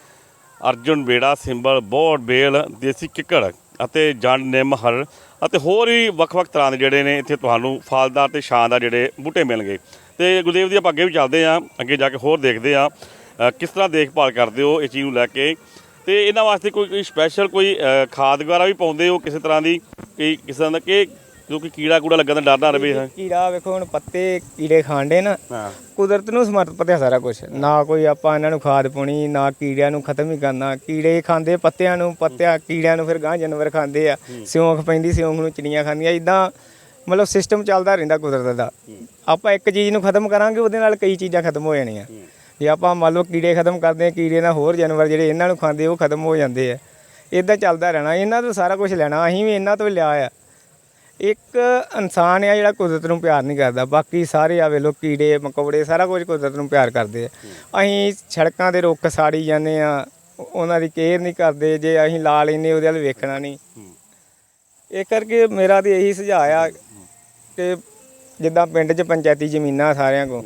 ਅਰਜੁਨ ਬੇੜਾ, ਸਿੰਬਲ ਬੋੜ ਬੇਲ, ਦੇਸੀ ਕਿੱਕੜ ਅਤੇ ਜੰਡ, ਨਿੰਮ, ਹਰ ਅਤੇ ਹੋਰ ਵੀ ਵੱਖ-ਵੱਖ ਤਰ੍ਹਾਂ ਦੇ ਜਿਹੜੇ ਨੇ ਇੱਥੇ ਤੁਹਾਨੂੰ ਫਲਦਾਰ ਤੇ ਸ਼ਾਨਦਾਰ ਜਿਹੜੇ ਬੂਟੇ ਮਿਲਣਗੇ। ਤੇ ਗੁਰਦੇਵ ਦੀ ਆਪਾਂ ਅੱਗੇ ਵੀ ਚੱਲਦੇ ਆ ਅੱਗੇ ਜਾ ਕੇ ਹੋਰ ਦੇਖਦੇ ਆ ਕਿਸ ਤਰ੍ਹਾਂ ਦੇਖਭਾਲ ਕਰਦੇ ਹੋ ਇਹ ਚੀਜ਼ ਨੂੰ ਲੈ ਕੇ? ਤੇ ਇਹਨਾਂ ਵਾਸਤੇ ਕੋਈ ਕੋਈ ਸਪੈਸ਼ਲ ਕੋਈ ਖਾਦ ਵਗੈਰਾ ਵੀ ਪਾਉਂਦੇ ਹੋ ਕਿਸੇ ਤਰ੍ਹਾਂ ਦੀ? ਕਿ ਕਿਸੇ ਤਰ੍ਹਾਂ ਦਾ ਕਿ ਜੋ ਕਿ ਕੀੜਾ ਕੂੜਾ ਲੱਗਣ ਦਾ ਡਰ ਨਾ ਰਵੇ ਕੀੜਾ ਵੇਖੋ ਹੁਣ ਪੱਤੇ ਕੀੜੇ ਖਾਂਦੇ ਨਾ ਕੁਦਰਤ ਨੂੰ ਸਮਰਪਿਤ ਹੈ ਸਾਰਾ ਕੁਝ ਨਾ ਕੋਈ ਆਪਾਂ ਇਹਨਾਂ ਨੂੰ ਖਾਦ ਪਾਉਣੀ ਨਾ ਕੀੜਿਆਂ ਨੂੰ ਖਤਮ ਹੀ ਕਰਨਾ। ਕੀੜੇ ਖਾਂਦੇ ਪੱਤਿਆਂ ਨੂੰ ਪੱਤਿਆਂ ਕੀੜਿਆਂ ਨੂੰ ਫਿਰ ਗਾਂ ਜਾਨਵਰ ਖਾਂਦੇ ਆ। ਸਿਉਂਖ ਪੈਂਦੀ ਸਿਉਂਖ ਨੂੰ ਚਿੜੀਆਂ ਖਾਂਦੀਆਂ। ਇਦਾਂ ਮਤਲਬ ਸਿਸਟਮ ਚੱਲਦਾ ਰਹਿੰਦਾ ਕੁਦਰਤ ਦਾ। ਆਪਾਂ ਇੱਕ ਚੀਜ਼ ਨੂੰ ਖਤਮ ਕਰਾਂਗੇ ਉਹਦੇ ਨਾਲ ਕਈ ਚੀਜ਼ਾਂ ਖਤਮ ਹੋ ਜਾਣੀਆਂ। ਜੇ ਆਪਾਂ ਮੰਨ ਲਓ ਕੀੜੇ ਖਤਮ ਕਰਦੇ ਆ ਕੀੜੇ ਨਾਲ ਹੋਰ ਜਾਨਵਰ ਜਿਹੜੇ ਇਹਨਾਂ ਨੂੰ ਖਾਂਦੇ ਉਹ ਖਤਮ ਹੋ ਜਾਂਦੇ ਆ। ਇਦਾਂ ਚੱਲਦਾ ਰਹਿਣਾ ਇਹਨਾਂ ਤੋਂ ਸਾਰਾ ਕੁਝ ਲੈਣਾ ਅਸੀਂ ਵੀ ਇਹਨਾਂ ਤੋਂ ਲਿਆ ਆ। ਇੱਕ ਇਨਸਾਨ ਆ ਜਿਹੜਾ ਕੁਦਰਤ ਨੂੰ ਪਿਆਰ ਨਹੀਂ ਕਰਦਾ ਬਾਕੀ ਸਾਰੇ ਆ ਵੇਲੋ ਕੀੜੇ ਮਕੌੜੇ ਸਾਰਾ ਕੁਝ ਕੁਦਰਤ ਨੂੰ ਪਿਆਰ ਕਰਦੇ ਆ। ਅਸੀਂ ਸੜਕਾਂ ਦੇ ਰੁੱਖ ਸਾੜੀ ਜਾਂਦੇ ਆ ਉਹਨਾਂ ਦੀ ਕੇਅਰ ਨਹੀਂ ਕਰਦੇ ਜੇ ਅਸੀਂ ਲਾ ਲੈਨੇ ਉਹਦੇ ਵੱਲ ਵੇਖਣਾ ਨਹੀਂ। ਇਹ ਕਰਕੇ ਮੇਰਾ ਤੇ ਇਹੀ ਸੁਝਾਅ ਆ ਕਿ ਜਿੱਦਾਂ ਪਿੰਡ 'ਚ ਪੰਚਾਇਤੀ ਜ਼ਮੀਨਾਂ ਸਾਰਿਆਂ ਕੋਲ।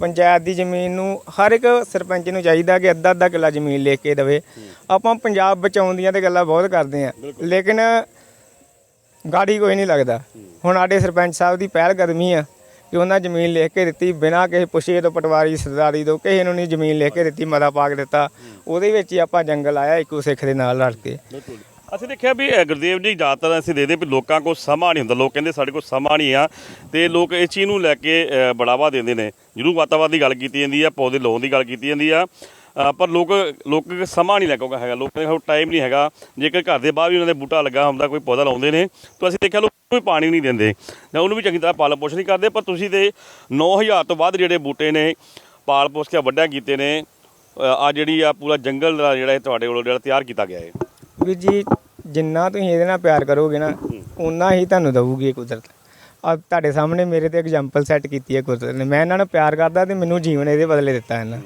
ਪੰਚਾਇਤ ਦੀ ਜ਼ਮੀਨ ਨੂੰ ਹਰ ਇੱਕ ਸਰਪੰਚ ਨੂੰ ਚਾਹੀਦਾ ਕਿ ਅੱਧਾ ਅੱਧਾ ਕਿੱਲਾ ਜ਼ਮੀਨ ਲੈ ਕੇ ਦੇਵੇ। ਆਪਾਂ ਪੰਜਾਬ ਬਚਾਉਣ ਦੀਆਂ ਤੇ ਗੱਲਾਂ ਬਹੁਤ ਕਰਦੇ ਆ ਲੇਕਿਨ ਗਾੜੀ ਕੋਈ ਨਹੀਂ ਲੱਗਦਾ। ਹੁਣ ਸਾਡੇ ਸਰਪੰਚ ਸਾਹਿਬ ਦੀ ਪਹਿਲ ਕਦਮੀ ਆ ਕਿ ਉਹਨਾਂ ਜ਼ਮੀਨ ਲਿਖ ਕੇ ਦਿੱਤੀ ਬਿਨਾਂ ਕਿਸੇ ਪੁੱਛੇ ਤੋਂ ਪਟਵਾਰੀ ਸਰਦਾਰੀ ਤੋਂ ਕਿਸੇ ਨੂੰ ਨਹੀਂ ਜ਼ਮੀਨ ਲਿਖ ਕੇ ਦਿੱਤੀ ਮਤਾ ਪਾ ਕੇ ਦਿੱਤਾ। ਉਹਦੇ ਵਿੱਚ ਹੀ ਆਪਾਂ ਜੰਗਲ ਆਇਆ ਇੱਕੋ ਸਿੱਖ ਦੇ ਨਾਲ ਲੜ ਕੇ। ਅਸੀਂ ਦੇਖਿਆ ਵੀ ਅ, ਗੁਰਦੇਵ ਜੀ ਜ਼ਿਆਦਾਤਰ ਅਸੀਂ ਦੇਖਦੇ ਵੀ ਲੋਕਾਂ ਕੋਲ ਸਮਾਂ ਨਹੀਂ ਹੁੰਦਾ। ਲੋਕ ਕਹਿੰਦੇ ਸਾਡੇ ਕੋਲ ਸਮਾਂ ਨਹੀਂ ਆ ਤੇ ਲੋਕ ਇਸ ਚੀਜ਼ ਨੂੰ ਲੈ ਕੇ ਅ, ਬੜਾਵਾ ਦਿੰਦੇ ਨੇ। ਜ਼ਰੂਰ ਵਾਤਾਵਰਨ ਦੀ ਗੱਲ ਕੀਤੀ ਜਾਂਦੀ ਆ ਪੌਦੇ ਲਾਉਣ ਦੀ ਗੱਲ ਕੀਤੀ ਜਾਂਦੀ ਆ। ਅ, ਪਰ ਲੋਕ ਲੋਕ ਸਮਾਂ ਨਹੀਂ ਲੱਗੋਗਾ ਹੈਗਾ। ਲੋਕਾਂ ਦੇ ਕੋਲ ਟਾਈਮ ਨਹੀਂ ਹੈਗਾ। ਜੇਕਰ ਘਰ ਦੇ ਬਾਹਰ ਵੀ ਉਹਨਾਂ ਦੇ ਬੂਟਾ ਲੱਗਾ ਹੁੰਦਾ ਕੋਈ ਪੌਦਾ ਲਾਉਂਦੇ ਨੇ ਤਾਂ ਅਸੀਂ ਦੇਖਿਆ ਲੋਕ ਵੀ ਪਾਣੀ ਨਹੀਂ ਦਿੰਦੇ। ਜਾਂ ਉਹਨੂੰ ਵੀ ਚੰਗੀ ਤਰ੍ਹਾਂ ਪਾਲਣ ਪੋਸ਼ਣ ਨਹੀਂ ਕਰਦੇ ਪਰ ਤੁਸੀਂ ਤੇ 9000 ਤੋਂ ਵੱਧ ਜਿਹੜੇ ਬੂਟੇ ਨੇ ਪਾਲ ਪੋਸ ਕੇ ਵੱਡਾ ਕੀਤੇ ਨੇ ਆ ਜਿਹੜੀ ਆ ਪੂਰਾ ਜੰਗਲ ਦਾ ਜਿਹੜਾ ਇਹ ਤੁਹਾਡੇ ਕੋਲੋਂ ਜਿਹੜਾ ਤਿਆਰ ਕੀਤਾ ਗਿਆ ਹੈ। ਵੀ ਜੀ, ਜਿੰਨਾ ਤੁਸੀਂ ਇਹਦੇ ਨਾਲ ਪਿਆਰ ਕਰੋਗੇ ਨਾ ਉਨਾ ਹੀ ਤੁਹਾਨੂੰ ਦਊਗੀ ਇਹ ਕੁਦਰਤ। ਆ ਤੁਹਾਡੇ ਸਾਹਮਣੇ ਮੇਰੇ ਤੇ ਐਗਜ਼ਾਮਪਲ ਸੈੱਟ ਕੀਤੀ ਹੈ ਕੁਦਰਤ ਨੇ। ਮੈਂ ਇਹਨਾਂ ਨੂੰ ਪਿਆਰ ਕਰਦਾ ਤੇ ਮੈਨੂੰ ਜੀਵਨ ਇਹਦੇ ਬਦਲੇ ਦਿੱਤਾ ਇਹਨਾਂ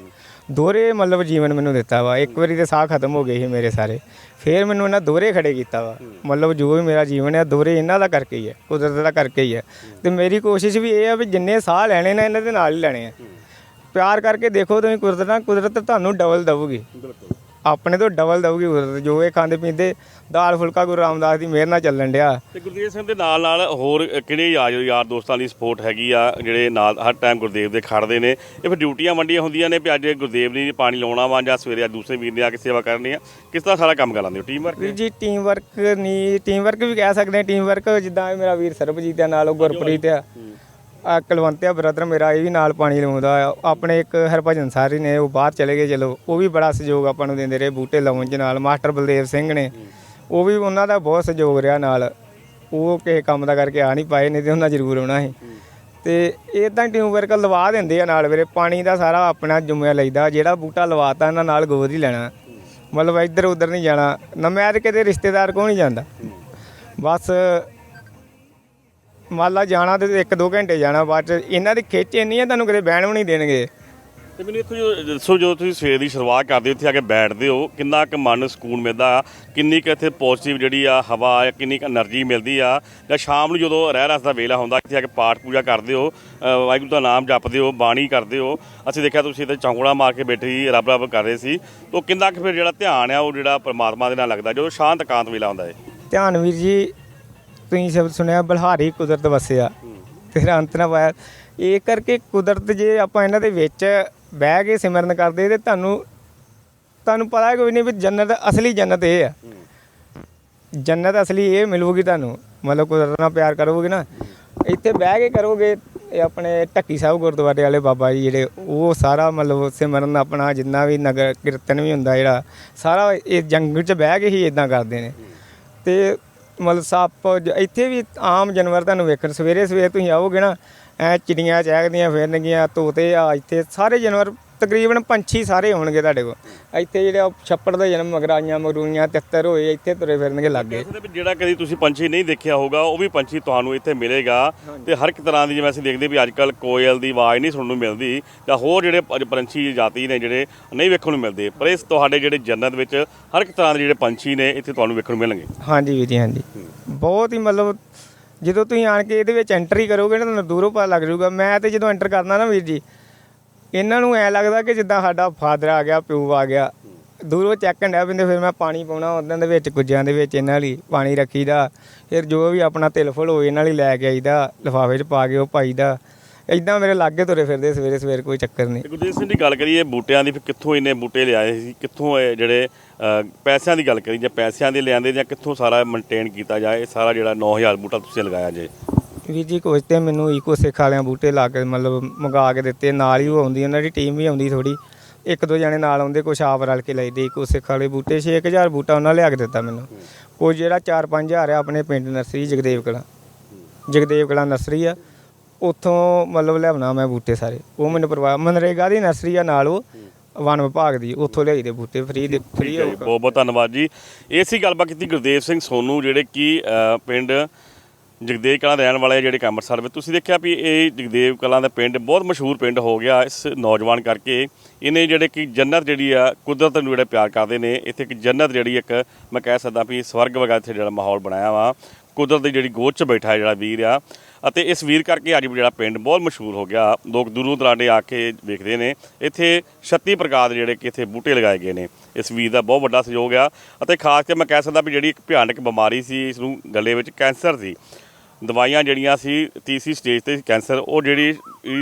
ਦੋਹਰੇ ਮਤਲਬ ਜੀਵਨ ਮੈਨੂੰ ਦਿੱਤਾ ਵਾ। ਇੱਕ ਵਾਰੀ ਤੇ ਸਾਹ ਖਤਮ ਹੋ ਗਏ ਸੀ ਮੇਰੇ ਸਾਰੇ। ਫੇਰ ਮੈਨੂੰ ਇਹਨਾਂ ਦੋਹਰੇ ਖੜੇ ਕੀਤਾ ਵਾ। ਮਤਲਬ ਜੋ ਵੀ ਮੇਰਾ ਜੀਵਨ ਹੈ ਦੋਹਰੇ ਇਹਨਾਂ ਦਾ ਕਰਕੇ ਹੀ ਹੈ ਕੁਦਰਤ ਦਾ ਕਰਕੇ ਹੀ ਹੈ ਤੇ ਮੇਰੀ ਕੋਸ਼ਿਸ਼ ਵੀ ਇਹ ਆ ਵੀ ਜਿੰਨੇ ਸਾਹ ਲੈਣੇ ਨੇ, ਇਹਨਾਂ ਦੇ ਨਾਲ ਹੀ ਲੈਣੇ ਆ। ਪਿਆਰ ਕਰਕੇ ਦੇਖੋ ਤੁਸੀਂ ਕੁਦਰਤ ਨਾਲ, ਕੁਦਰਤ ਤੁਹਾਨੂੰ ਡਬਲ ਦਊਗੀ। ਬਿਲਕੁਲ। ਆਪਣੇ ਤੋਂ ਡਬਲ ਦਊਗੀ ਕੁਦਰਤ ਜੋ ਇਹ ਖਾਂਦੇ ਪੀਂਦੇ ਦਾਲ ਫੁਲਕਾ ਗੁਰੂ ਰਾਮਦਾਸ ਦੀ ਮਿਹਰ ਨਾਲ ਚੱਲਣ ਡਿਆ। ਤੇ ਗੁਰਦੇਵ ਸਿੰਘ ਦੇ ਨਾਲ ਨਾਲ ਹੋਰ ਕਿਹੜੇ ਯਾਰ ਯਾਰ ਦੋਸਤਾਂ ਦੀ ਸਪੋਰਟ ਹੈਗੀ ਆ ਜਿਹੜੇ ਨਾਲ ਹਰ ਟਾਈਮ ਗੁਰਦੇਵ ਦੇ ਖੜਦੇ ਨੇ। ਇਹ ਫਿਰ ਡਿਊਟੀਆਂ ਵੰਡੀਆਂ ਹੁੰਦੀਆਂ ਨੇ ਵੀ ਅੱਜ ਗੁਰਦੇਵ ਨੇ ਪਾਣੀ ਲਾਉਣਾ ਵਾ ਜਾਂ ਸਵੇਰੇ ਦੂਸਰੇ ਵੀਰ ਨੇ ਆ ਕੇ ਸੇਵਾ ਕਰਨੀ ਆ। ਕਿਸ ਤਰ੍ਹਾਂ ਸਾਰਾ ਕੰਮ ਕਰਾਉਂਦੇ ਹੋ? ਟੀਮ ਵਰਕ ਵੀਰ ਜੀ ਟੀਮ ਵਰਕ ਨਹੀਂ ਟੀਮ ਵਰਕ ਵੀ ਕਹਿ ਸਕਦੇ ਹਾਂ ਟੀਮ ਵਰਕ ਜਿੱਦਾਂ ਮੇਰਾ ਵੀਰ ਸਰਬਜੀਤ ਆ ਨਾਲ ਉਹ ਗੁਰਪ੍ਰੀਤ ਆ। ਆ ਕੁਲਵੰਤਿਆ ਬ੍ਰਦਰ ਮੇਰਾ, ਇਹ ਵੀ ਨਾਲ ਪਾਣੀ ਲਾਉਂਦਾ ਆ। ਆਪਣੇ ਇੱਕ ਹਰਭਜਨ ਸਾਰੀ ਨੇ, ਉਹ ਬਾਹਰ ਚਲੇ ਗਏ ਚਲੋ। ਉਹ ਵੀ ਬੜਾ ਸਹਿਯੋਗ ਆਪਾਂ ਨੂੰ ਦਿੰਦੇ ਰਹੇ ਬੂਟੇ ਲਾਉਣ ਚ ਨਾਲ। ਮਾਸਟਰ ਬਲਦੇਵ ਸਿੰਘ ਨੇ, ਉਹ ਵੀ ਉਹਨਾਂ ਦਾ ਬਹੁਤ ਸਹਿਯੋਗ ਰਿਹਾ ਨਾਲ। ਉਹ ਕਿਸੇ ਕੰਮ ਦਾ ਕਰਕੇ ਆ ਨਹੀਂ ਪਾਏ, ਨਹੀਂ ਤੇ ਉਹਨਾਂ ਜ਼ਰੂਰ ਆਉਣਾ ਸੀ। ਤੇ ਇਦਾਂ ਟੀਮ ਵਰਕ ਲਵਾ ਦਿੰਦੇ ਆ ਨਾਲ ਵੀਰੇ। ਪਾਣੀ ਦਾ ਸਾਰਾ ਆਪਣਾ ਜੁੰਮਿਆ ਲਈਦਾ। ਜਿਹੜਾ ਬੂਟਾ ਲਵਾਤਾ, ਇਹਨਾਂ ਨਾਲ ਗੋਦ ਹੀ ਲੈਣਾ। ਮਤਲਬ ਇੱਧਰ ਉੱਧਰ ਨਹੀਂ ਜਾਣਾ। ਨਾ ਮੈਂ ਤੇ ਕਿਤੇ ਰਿਸ਼ਤੇਦਾਰ ਕੋਲ ਨਹੀਂ ਜਾਂਦਾ। ਬਸ ਮੰਨ ਲਾ ਜਾਣਾ ਤੇ 1-2 ਘੰਟੇ ਜਾਣਾ ਬਾਅਦ ਇਹਨਾਂ ਦੀ ਖਿੱਚ ਇੰਨੀ ਆ ਤੁਹਾਨੂੰ ਕਦੇ ਬਹਿਣ ਵੀ ਨਹੀਂ ਦੇਣਗੇ। ਤੇ ਮੈਨੂੰ ਇੱਥੋਂ ਜੋ ਦੱਸੋ ਜੋ ਤੁਸੀਂ ਸਵੇਰ ਦੀ ਸ਼ੁਰੂਆਤ ਕਰਦੇ ਹੋ ਇੱਥੇ ਆ ਕੇ ਬੈਠਦੇ ਹੋ ਕਿੰਨਾ ਕੁ ਮਨ ਸਕੂਨ ਮਿਲਦਾ ਕਿੰਨੀ ਕੁ ਇੱਥੇ ਪੋਜ਼ਿਟਿਵ ਜਿਹੜੀ ਆ ਹਵਾ ਆ ਕਿੰਨੀ ਕੁ એનર્ਜੀ ਮਿਲਦੀ ਆ ਜਾਂ ਸ਼ਾਮ ਨੂੰ ਜਦੋਂ ਰਹਿ ਰਸ ਦਾ ਵੇਲਾ ਹੁੰਦਾ ਇੱਥੇ ਆ ਕੇ ਪਾਠ ਪੂਜਾ ਕਰਦੇ ਹੋ ਵਾਹਿਗੁਰੂ ਦਾ ਨਾਮ ਜਪਦੇ ਹੋ ਬਾਣੀ ਕਰਦੇ ਹੋ ਅਸੀਂ ਦੇਖਿਆ ਤੁਸੀਂ ਇੱਥੇ ਚੌਂਕੜਾ ਮਾਰ ਕੇ ਬੈਠੇ ਸੀ ਰੱਬ ਰੱਬ ਕਰ ਰਹੇ ਸੀ ਤੋਂ ਕਿੰਨਾ ਕੁ ਫਿਰ ਜਿਹੜਾ ਧਿਆਨ ਆ ਉਹ ਜਿਹੜਾ ਪਰਮਾਤਮਾ ਦੇ ਨਾਲ ਲੱਗਦਾ ਜਦੋਂ ਸ਼ਾਂਤ ਕਾਂਤ ਵੇਲਾ ਹੁੰਦਾ ਹੈ ਧਿਆਨ ਵੀਰ ਜੀ ਤੁਸੀਂ ਸ਼ਬਦ ਸੁਣਿਆ ਬਲਹਾਰੀ ਕੁਦਰਤ ਵਸਿਆ। ਤੇਰਾ ਅੰਤ ਨਾ ਪਾਇਆ। ਇਹ ਕਰਕੇ ਕੁਦਰਤ ਜੇ ਆਪਾਂ ਇਹਨਾਂ ਦੇ ਵਿੱਚ ਬਹਿ ਕੇ ਸਿਮਰਨ ਕਰਦੇ ਤੇ ਤੁਹਾਨੂੰ ਤੁਹਾਨੂੰ ਪਤਾ ਕੋਈ ਨਹੀਂ ਵੀ ਜੰਨਤ, ਅਸਲੀ ਜੰਨਤ ਇਹ ਆ। ਜੰਨਤ ਅਸਲੀ ਇਹ ਮਿਲੂਗੀ ਤੁਹਾਨੂੰ। ਮਤਲਬ ਕੁਦਰਤ ਨਾਲ ਪਿਆਰ ਕਰੋਗੇ ਨਾ। ਇੱਥੇ ਬਹਿ ਕੇ ਕਰੋਗੇ ਇਹ ਆਪਣੇ ਢੱਕੀ ਸਾਹਿਬ ਗੁਰਦੁਆਰੇ ਵਾਲੇ ਬਾਬਾ ਜੀ ਜਿਹੜੇ, ਉਹ ਸਾਰਾ ਮਤਲਬ ਸਿਮਰਨ ਆਪਣਾ ਜਿੰਨਾ ਵੀ ਨਗਰ ਕੀਰਤਨ ਵੀ ਹੁੰਦਾ ਜਿਹੜਾ, ਸਾਰਾ ਇਹ ਜੰਗਲ 'ਚ ਬਹਿ ਕੇ ਹੀ ਇਦਾਂ ਕਰਦੇ ਨੇ। ਤੇ ਮਤਲਬ ਸੱਪ ਜ- ਇੱਥੇ ਵੀ ਆਮ ਜਾਨਵਰ ਤੁਹਾਨੂੰ ਵੇਖਣ ਸਵੇਰੇ ਸਵੇਰੇ ਤੁਸੀਂ ਆਓਗੇ ਨਾ, ਐ ਚਿੜੀਆਂ ਚਹਿਕਦੀਆਂ ਫਿਰਨਗੀਆਂ, ਤੋਤੇ ਆ ਇੱਥੇ, ਸਾਰੇ ਜਾਨਵਰ ਤਕਰੀਬਨ ਪੰਛੀ ਸਾਰੇ ਹੋਣਗੇ ਤੁਹਾਡੇ ਕੋਲ। ਇੱਥੇ ਜਿਹੜੇ ਉਹ ਛੱਪੜ ਦੇ ਜਨਮ ਮਗਰਾਈਆਂ ਮਗਰੂਈਆਂ ਤਿੱਤਰ ਹੋਏ ਇੱਥੇ ਤੁਰੇ ਫਿਰਨਗੇ ਲਾਗੇ। ਕਹਿੰਦੇ ਵੀ ਜਿਹੜਾ ਕਦੀ ਤੁਸੀਂ ਪੰਛੀ ਨਹੀਂ ਦੇਖਿਆ ਹੋਊਗਾ ਉਹ ਵੀ ਪੰਛੀ ਤੁਹਾਨੂੰ ਇੱਥੇ ਮਿਲੇਗਾ। ਤੇ ਹਰ ਇੱਕ ਤਰ੍ਹਾਂ ਦੀ ਜਿਵੇਂ ਅਸੀਂ ਦੇਖਦੇ ਵੀ ਅੱਜ ਕੱਲ ਕੋਇਲ ਦੀ ਆਵਾਜ਼ ਨਹੀਂ ਸੁਣਨ ਨੂੰ ਮਿਲਦੀ ਜਾਂ ਹੋਰ ਜਿਹੜੇ ਪ- ਪੰਛੀ ਜਾਤੀ ਨੇ ਜਿਹੜੇ ਨਹੀਂ ਵੇਖਣ ਨੂੰ ਮਿਲਦੇ। ਪਰ ਇਸ ਤੁਹਾਡੇ ਜਿਹੜੇ ਜੰਨਤ ਵਿੱਚ ਹਰ ਇੱਕ ਤਰ੍ਹਾਂ ਦੇ ਜਿਹੜੇ ਪੰਛੀ ਨੇ ਇੱਥੇ ਤੁਹਾਨੂੰ ਵੇਖਣ ਨੂੰ ਮਿਲਣਗੇ। ਹਾਂਜੀ ਵੀਰ ਜੀ ਹਾਂਜੀ। ਬਹੁਤ ਹੀ ਮਤਲਬ ਜਦੋਂ ਤੁਸੀਂ ਆਣ ਕੇ ਇਹਦੇ ਵਿੱਚ ਐਂਟਰੀ ਕਰੋਗੇ ਨਾ ਤੁਹਾਨੂੰ ਦੂਰੋਂ ਪਤਾ ਲੱਗ ਜਾਊਗਾ। ਮੈਂ ਤੇ ਜਦੋਂ ਐਂਟਰ ਕਰਨਾ ਨਾ ਵੀਰ ਜੀ ਇਹਨਾਂ ਨੂੰ ਐ ਲੱਗਦਾ ਕਿ ਜਿੱਦਾਂ ਸਾਡਾ ਫਾਦਰ ਆ ਗਿਆ, ਪਿਓ ਆ ਗਿਆ। ਦੂਰੋਂ ਚੱਕਣ ਡਿਆ ਪੈਂਦੇ ਫਿਰ ਮੈਂ ਪਾਣੀ ਪਾਉਣਾ ਉਹਨਾਂ ਦੇ ਵਿੱਚ, ਗੁੱਜਿਆਂ ਦੇ ਵਿੱਚ, ਇਹਨਾਂ ਲਈ ਪਾਣੀ ਰੱਖੀਦਾ। ਫਿਰ ਜੋ ਵੀ ਆਪਣਾ ਤਿਲ ਫੁੱਲ ਹੋਏ, ਇਹਨਾਂ ਲਈ ਲੈ ਕੇ ਆਈਦਾ, ਲਿਫਾਫੇ 'ਚ ਪਾ ਕੇ ਉਹ ਪਾਈਦਾ। ਇਦਾਂ ਮੇਰੇ ਲਾਗੇ ਤੁਰੇ ਫਿਰਦੇ ਸਵੇਰੇ ਸਵੇਰੇ, ਕੋਈ ਚੱਕਰ ਨਹੀਂ। ਗੁਰਜੀਤ ਸਿੰਘ ਦੀ ਗੱਲ ਕਰੀਏ ਬੂਟਿਆਂ ਦੀ, ਫਿਰ ਕਿੱਥੋਂ ਇੰਨੇ ਬੂਟੇ ਲਿਆਏ ਸੀ? ਕਿੱਥੋਂ ਇਹ ਜਿਹੜੇ ਪੈਸਿਆਂ ਦੀ ਗੱਲ ਕਰੀ ਜਾਂ ਪੈਸਿਆਂ ਦੇ ਲਿਆਂਦੇ ਜਾਂ ਕਿੱਥੋਂ ਸਾਰਾ ਮੇਨਟੇਨ ਕੀਤਾ ਜਾਏ, ਇਹ ਸਾਰਾ ਜਿਹੜਾ 9000 ਬੂਟਾ ਤੁਸੀਂ ਲਗਾਇਆ ਜੇ? ਵੀਰ ਜੀ ਕੁਝ ਤੇ ਮੈਨੂੰ ਇਕੋ ਸਿੱਖ ਵਾਲਿਆਂ ਬੂਟੇ ਲਾ ਕੇ ਮਤਲਬ ਮੰਗਾ ਕੇ ਦਿੱਤੇ ਨਾਲ ਹੀ ਉਹ ਆਉਂਦੀ ਉਹਨਾਂ ਦੀ ਟੀਮ ਵੀ ਆਉਂਦੀ ਥੋੜੀ ਇੱਕ ਦੋ ਜਣੇ ਨਾਲ ਆਉਂਦੇ ਕੁਛ ਆਪ ਰਲ ਕੇ ਲਈਦੇ ਇਕੋ ਸਿੱਖ ਵਾਲੇ ਬੂਟੇ 6000 ਬੂਟਾ ਉਹਨਾਂ ਲਿਆ ਕੇ ਦਿੱਤਾ ਮੈਨੂੰ। ਕੁਝ ਜਿਹੜਾ 4-5000 ਆ ਆਪਣੇ ਪਿੰਡ ਨਰਸਰੀ ਜਗਦੇਵ ਕਲਾਂ। ਜਗਦੇਵ ਕਲਾਂ ਨਰਸਰੀ ਆ ਉੱਥੋਂ ਮਤਲਬ ਲਿਆਉਣਾ ਮੈਂ ਬੂਟੇ ਸਾਰੇ। ਉਹ ਮੈਨੂੰ ਪਰਵਾਹ ਮਨਰੇਗਾ ਦੀ ਨਰਸਰੀ ਆ ਨਾਲ ਉਹ ਵਨ ਵਿਭਾਗ ਦੀ ਉੱਥੋਂ ਲਿਆਈ ਦੇ ਬੂਟੇ ਫ੍ਰੀ ਦੇ ਫ੍ਰੀ ਬਹੁਤ ਬਹੁਤ ਧੰਨਵਾਦ ਜੀ। ਇਹ ਸੀ ਗੱਲਬਾਤ ਕੀਤੀ ਗੁਰਦੇਵ ਸਿੰਘ ਸੋਨੂ ਜਿਹੜੇ ਕਿ ਪਿੰਡ ਜਗਦੇਵ ਕਲਾਂ ਦੇ ਰਹਿਣ ਵਾਲੇ ਜਿਹੜੇ ਕਿ ਅੰਮ੍ਰਿਤਸਰ ਵਿੱਚ। ਤੁਸੀਂ ਦੇਖਿਆ ਵੀ ਇਹ ਜਗਦੇਵ ਕਲਾਂ ਦਾ ਪਿੰਡ ਬਹੁਤ ਮਸ਼ਹੂਰ ਪਿੰਡ ਹੋ ਗਿਆ ਇਸ ਨੌਜਵਾਨ ਕਰਕੇ। ਇਹਨੇ ਜਿਹੜੇ ਕਿ ਜੰਨਤ ਜਿਹੜੀ ਆ, ਕੁਦਰਤ ਨੂੰ ਜਿਹੜੇ ਪਿਆਰ ਕਰਦੇ ਨੇ, ਇੱਥੇ ਇੱਕ ਜੰਨਤ ਜਿਹੜੀ ਇੱਕ ਮੈਂ ਕਹਿ ਸਕਦਾ ਵੀ ਸਵਰਗ ਵਗਾ ਇੱਥੇ ਜਿਹੜਾ ਮਾਹੌਲ ਬਣਾਇਆ ਵਾ। ਕੁਦਰਤ ਦੀ ਜਿਹੜੀ ਗੋਦ 'ਚ ਬੈਠਾ ਜਿਹੜਾ ਵੀਰ ਆ। ਅਤੇ ਇਸ ਵੀਰ ਕਰਕੇ ਅੱਜ ਜਿਹੜਾ ਪਿੰਡ ਬਹੁਤ ਮਸ਼ਹੂਰ ਹੋ ਗਿਆ। ਲੋਕ ਦੂਰੋਂ ਦਰਾਡੇ ਆ ਕੇ ਵੇਖਦੇ ਨੇ। ਇੱਥੇ 36 ਪ੍ਰਕਾਰ ਦੇ ਜਿਹੜੇ ਕਿ ਇੱਥੇ ਬੂਟੇ ਲਗਾਏ ਗਏ ਨੇ। ਇਸ ਵੀਰ ਦਾ ਬਹੁਤ ਵੱਡਾ ਸਹਿਯੋਗ ਆ। ਅਤੇ ਖਾਸ ਕੇ ਮੈਂ ਕਹਿ ਸਕਦਾ ਵੀ ਜਿਹੜੀ ਇੱਕ ਭਿਆਨਕ ਬਿਮਾਰੀ ਸੀ, ਇਸ ਨੂੰ ਗਲੇ ਵਿੱਚ ਕੈਂਸਰ ਸੀ। ਦਵਾਈਆਂ ਜਿਹੜੀਆਂ ਸੀ, ਤੀਸਰੀ ਸਟੇਜ ਤੇ ਕੈਂਸਰ ਉਹ ਜਿਹੜੀ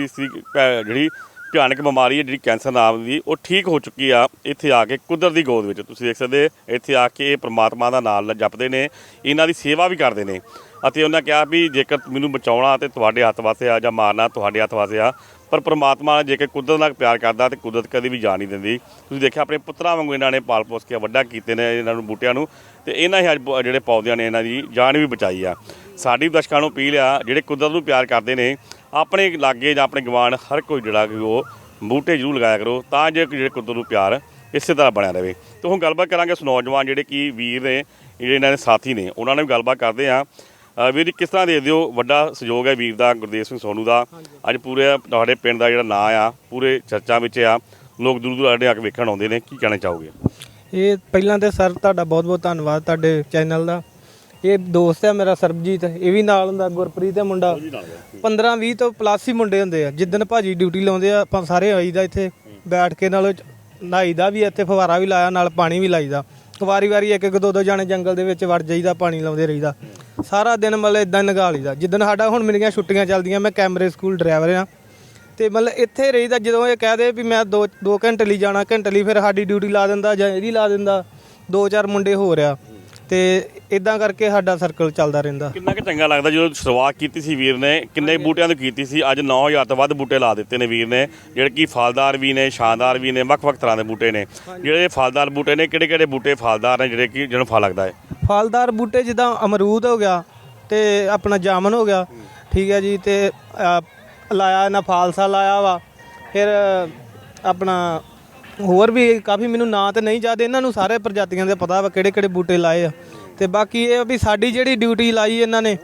ਸੀ ਭੈ- ਜਿਹੜੀ ਭਿਆਨਕ ਬਿਮਾਰੀ ਹੈ, ਜਿਹੜੀ ਕੈਂਸਰ ਨਾਮ ਦੀ, ਉਹ ਠੀਕ ਹੋ ਚੁੱਕੀ ਆ, ਇੱਥੇ ਆ ਕੇ ਕੁਦਰਤ ਦੀ ਗੋਦ ਵਿੱਚ। ਤੁਸੀਂ ਦੇਖ ਸਕਦੇ ਇੱਥੇ ਆ ਕੇ ਇਹ ਪ੍ਰਮਾਤਮਾ ਦਾ ਨਾਮ ਜਪਦੇ ਨੇ, ਇਹਨਾਂ ਦੀ ਸੇਵਾ ਵੀ ਕਰਦੇ ਨੇ। ਅਤੇ ਉਹਨਾਂ ਕਿਹਾ ਵੀ ਜੇਕਰ ਮੈਨੂੰ ਬਚਾਉਣਾ ਤੇ ਤੁਹਾਡੇ ਹੱਥ ਵਾਸਤੇ ਆ ਜਾਂ ਮਾਰਨਾ ਤੁਹਾਡੇ ਹੱਥ ਵਾਸਤੇ ਆ, ਪਰ ਪ੍ਰਮਾਤਮਾ ਜੇਕਰ ਕੁਦਰਤ ਨਾਲ ਪਿਆਰ ਕਰਦਾ ਤੇ ਕੁਦਰਤ ਕਦੇ ਵੀ ਜਾਣ ਨਹੀਂ ਦਿੰਦੀ। ਤੁਸੀਂ ਦੇਖਿਆ ਆਪਣੇ ਪੁੱਤਰਾਂ ਵਾਂਗੂ ਇਹਨਾਂ ਨੇ ਪਾਲ ਪੋਸ ਕੇ ਵੱਡਾ ਕੀਤੇ ਨੇ, ਇਹਨਾਂ ਨੂੰ ਬੂਟਿਆਂ ਨੂੰ, ਤੇ ਇਹਨਾਂ ਹੀ ਅੱਜ ਬ- ਜਿਹੜੇ ਪੌਦਿਆਂ ਨੇ ਇਹਨਾਂ ਦੀ ਜਾਨ ਵੀ ਬਚਾਈ ਆ। ਸਾਡੀ ਦਰਸ਼ਕਾਂ ਨੂੰ ਅਪੀਲ ਆ, ਜਿਹੜੇ ਕੁਦਰਤ ਨੂੰ ਪਿਆਰ ਕਰਦੇ ਨੇ, ਆਪਣੇ ਲਾਗੇ ਜਾਂ ਆਪਣੇ ਗਵਾਂਢ ਹਰ ਕੋਈ ਜਿਹੜਾ ਕਿ ਉਹ ਬੂਟੇ ਜ਼ਰੂਰ ਲਗਾਇਆ ਕਰੋ, ਤਾਂ ਜੇ ਜਿਹੜੇ ਕੁਦਰਤ ਨੂੰ ਪਿਆਰ ਇਸੇ ਤਰ੍ਹਾਂ ਬਣਿਆ ਰਹੇ। ਤੇ ਹੁਣ ਗੱਲਬਾਤ ਕਰਾਂਗੇ ਉਸ ਨੌਜਵਾਨ ਜਿਹੜੇ ਕਿ ਵੀਰ ਨੇ, ਜਿਹੜੇ ਇਹਨਾਂ ਦੇ ਸਾਥੀ ਨੇ, ਉਹਨਾਂ ਨਾਲ ਵੀ ਗੱਲਬਾਤ ਕਰਦੇ ਆ ਵੀਰ ਜੀ, ਕਿਸ ਤਰ੍ਹਾਂ ਦੇ ਦਿਓ, ਵੱਡਾ ਸਹਿਯੋਗ ਹੈ ਵੀਰ ਦਾ, ਗੁਰਦੇਵ ਸਿੰਘ ਸੋਨੂ ਦਾ। ਅੱਜ ਪੂਰੇ ਤੁਹਾਡੇ ਪਿੰਡ ਦਾ ਜਿਹੜਾ ਨਾਂ ਆ, ਪੂਰੇ ਚਰਚਾ ਵਿੱਚ ਆ, ਲੋਕ ਦੂਰ ਦੂਰ ਆ ਕੇ ਵੇਖਣ ਆਉਂਦੇ ਨੇ, ਕੀ ਕਹਿਣਾ ਚਾਹੋਗੇ? ਇਹ ਪਹਿਲਾਂ ਤੇ ਸਰ, ਤੁਹਾਡਾ ਬਹੁਤ ਬਹੁਤ ਧੰਨਵਾਦ, ਤੁਹਾਡੇ ਚੈਨਲ ਦਾ। ਇਹ ਦੋਸਤ ਹੈ ਮੇਰਾ ਸਰਬਜੀਤ ਇਹ ਵੀ ਨਾਲ ਹੁੰਦਾ ਗੁਰਪ੍ਰੀਤ ਹੈ ਮੁੰਡਾ। 15 20 ਤੋਂ ਪਲੱਸ ਹੀ ਮੁੰਡੇ ਹੁੰਦੇ ਆ। ਜਿੱਦਣ ਭਾਜੀ ਡਿਊਟੀ ਲਾਉਂਦੇ ਆ ਆਪਾਂ ਸਾਰੇ ਆਈਦਾ ਇੱਥੇ। ਬੈਠ ਕੇ ਨਾਲ ਨਹਾਈਦਾ ਵੀ ਇੱਥੇ ਫਵਾਰਾ ਵੀ ਲਾਇਆ ਨਾਲ ਪਾਣੀ ਵੀ ਲਾਈਦਾ। ਵਾਰੀ ਵਾਰੀ ਇੱਕ ਇੱਕ ਦੋ ਦੋ ਜਾਣੇ ਜੰਗਲ ਦੇ ਵਿੱਚ ਵੜ ਜਾਈਦਾ ਪਾਣੀ ਲਾਉਂਦੇ ਰਹੀਦਾ। ਸਾਰਾ ਦਿਨ ਮਤਲਬ ਇਦਾਂ ਨਗਾ ਲਈਦਾ। ਜਿੱਦਣ ਸਾਡਾ ਹੁਣ ਮੇਰੀਆਂ ਛੁੱਟੀਆਂ ਚੱਲਦੀਆਂ ਮੈਂ ਕੈਮਰੇ ਸਕੂਲ ਡਰਾਈਵਰ ਆ। ਤੇ ਮਤਲਬ ਇੱਥੇ ਰਹੀਦਾ ਜਦੋਂ ਇਹ ਕਹਿ ਦੇ ਵੀ ਮੈਂ 2 2 ਘੰਟੇ ਲਈ ਜਾਣਾ ਘੰਟੇ ਲਈ ਫਿਰ ਸਾਡੀ ਡਿਊਟੀ ਲਾ ਦਿੰਦਾ ਜਾਂ ਇਹਦੀ ਲਾ ਦਿੰਦਾ। ਦੋ ਚਾਰ ਮੁੰਡੇ ਹੋ ਰਿਆ ਤੇ ਇਦਾਂ ਕਰਕੇ ਸਾਡਾ ਸਰਕਲ ਚੱਲਦਾ ਰਹਿੰਦਾ। ਕਿੰਨਾ ਕਿ ਚੰਗਾ ਲੱਗਦਾ ਜਦੋਂ ਸ਼ੁਰੂਆਤ ਕੀਤੀ ਸੀ ਵੀਰ ਨੇ ਕਿੰਨੇ ਬੂਟਿਆਂ ਤੋਂ ਕੀਤੀ ਸੀ ਅੱਜ 9000 ਤੋਂ ਵੱਧ ਬੂਟੇ ਲਾ ਦਿੱਤੇ ਨੇ ਵੀਰ ਨੇ ਜਿਹੜੇ ਕਿ ਫਲਦਾਰ ਵੀ ਨੇ ਸ਼ਾਨਦਾਰ ਵੀ ਨੇ ਵੱਖ-ਵੱਖ ਤਰ੍ਹਾਂ ਦੇ ਬੂਟੇ ਨੇ। ਜਿਹੜੇ ਫਲਦਾਰ ਬੂਟੇ ਨੇ ਕਿਹੜੇ-ਕਿਹੜੇ ਬੂਟੇ ਫਲਦਾਰ ਨੇ ਜਿਹੜੇ ਕਿ ਜਿਹਨੂੰ ਫਲ ਲੱਗਦਾ ਹੈ? ਫਲਦਾਰ ਬੂਟੇ ਜਿੱਦਾਂ ਅਮਰੂਦ ਹੋ ਗਿਆ ਤੇ ਆਪਣਾ ਜਾਮਨ ਹੋ ਗਿਆ ਠੀਕ ਹੈ ਜੀ ਤੇ ਲਾਇਆ ਇਹਨਾਂ ਫਾਲਸਾ ਲਾਇਆ ਵਾ ਫਿਰ ਆਪਣਾ ਹੋਰ ਵੀ ਕਾਫੀ ਮੈਨੂੰ ਨਾਂ ਤੇ ਨਹੀਂ ਯਾਦ, ਇਹਨਾਂ ਨੂੰ ਸਾਰੇ ਪ੍ਰਜਾਤੀਆਂ ਦੇ ਪਤਾ ਵਾ ਕਿਹੜੇ ਕਿਹੜੇ ਬੂਟੇ ਲਾਏ ਆ। ਤੇ ਬਾਕੀ ਇਹ ਆ ਵੀ ਸਾਡੀ ਜਿਹੜੀ ਡਿਊਟੀ ਲਾਈ ਇਹਨਾਂ ਨੇ,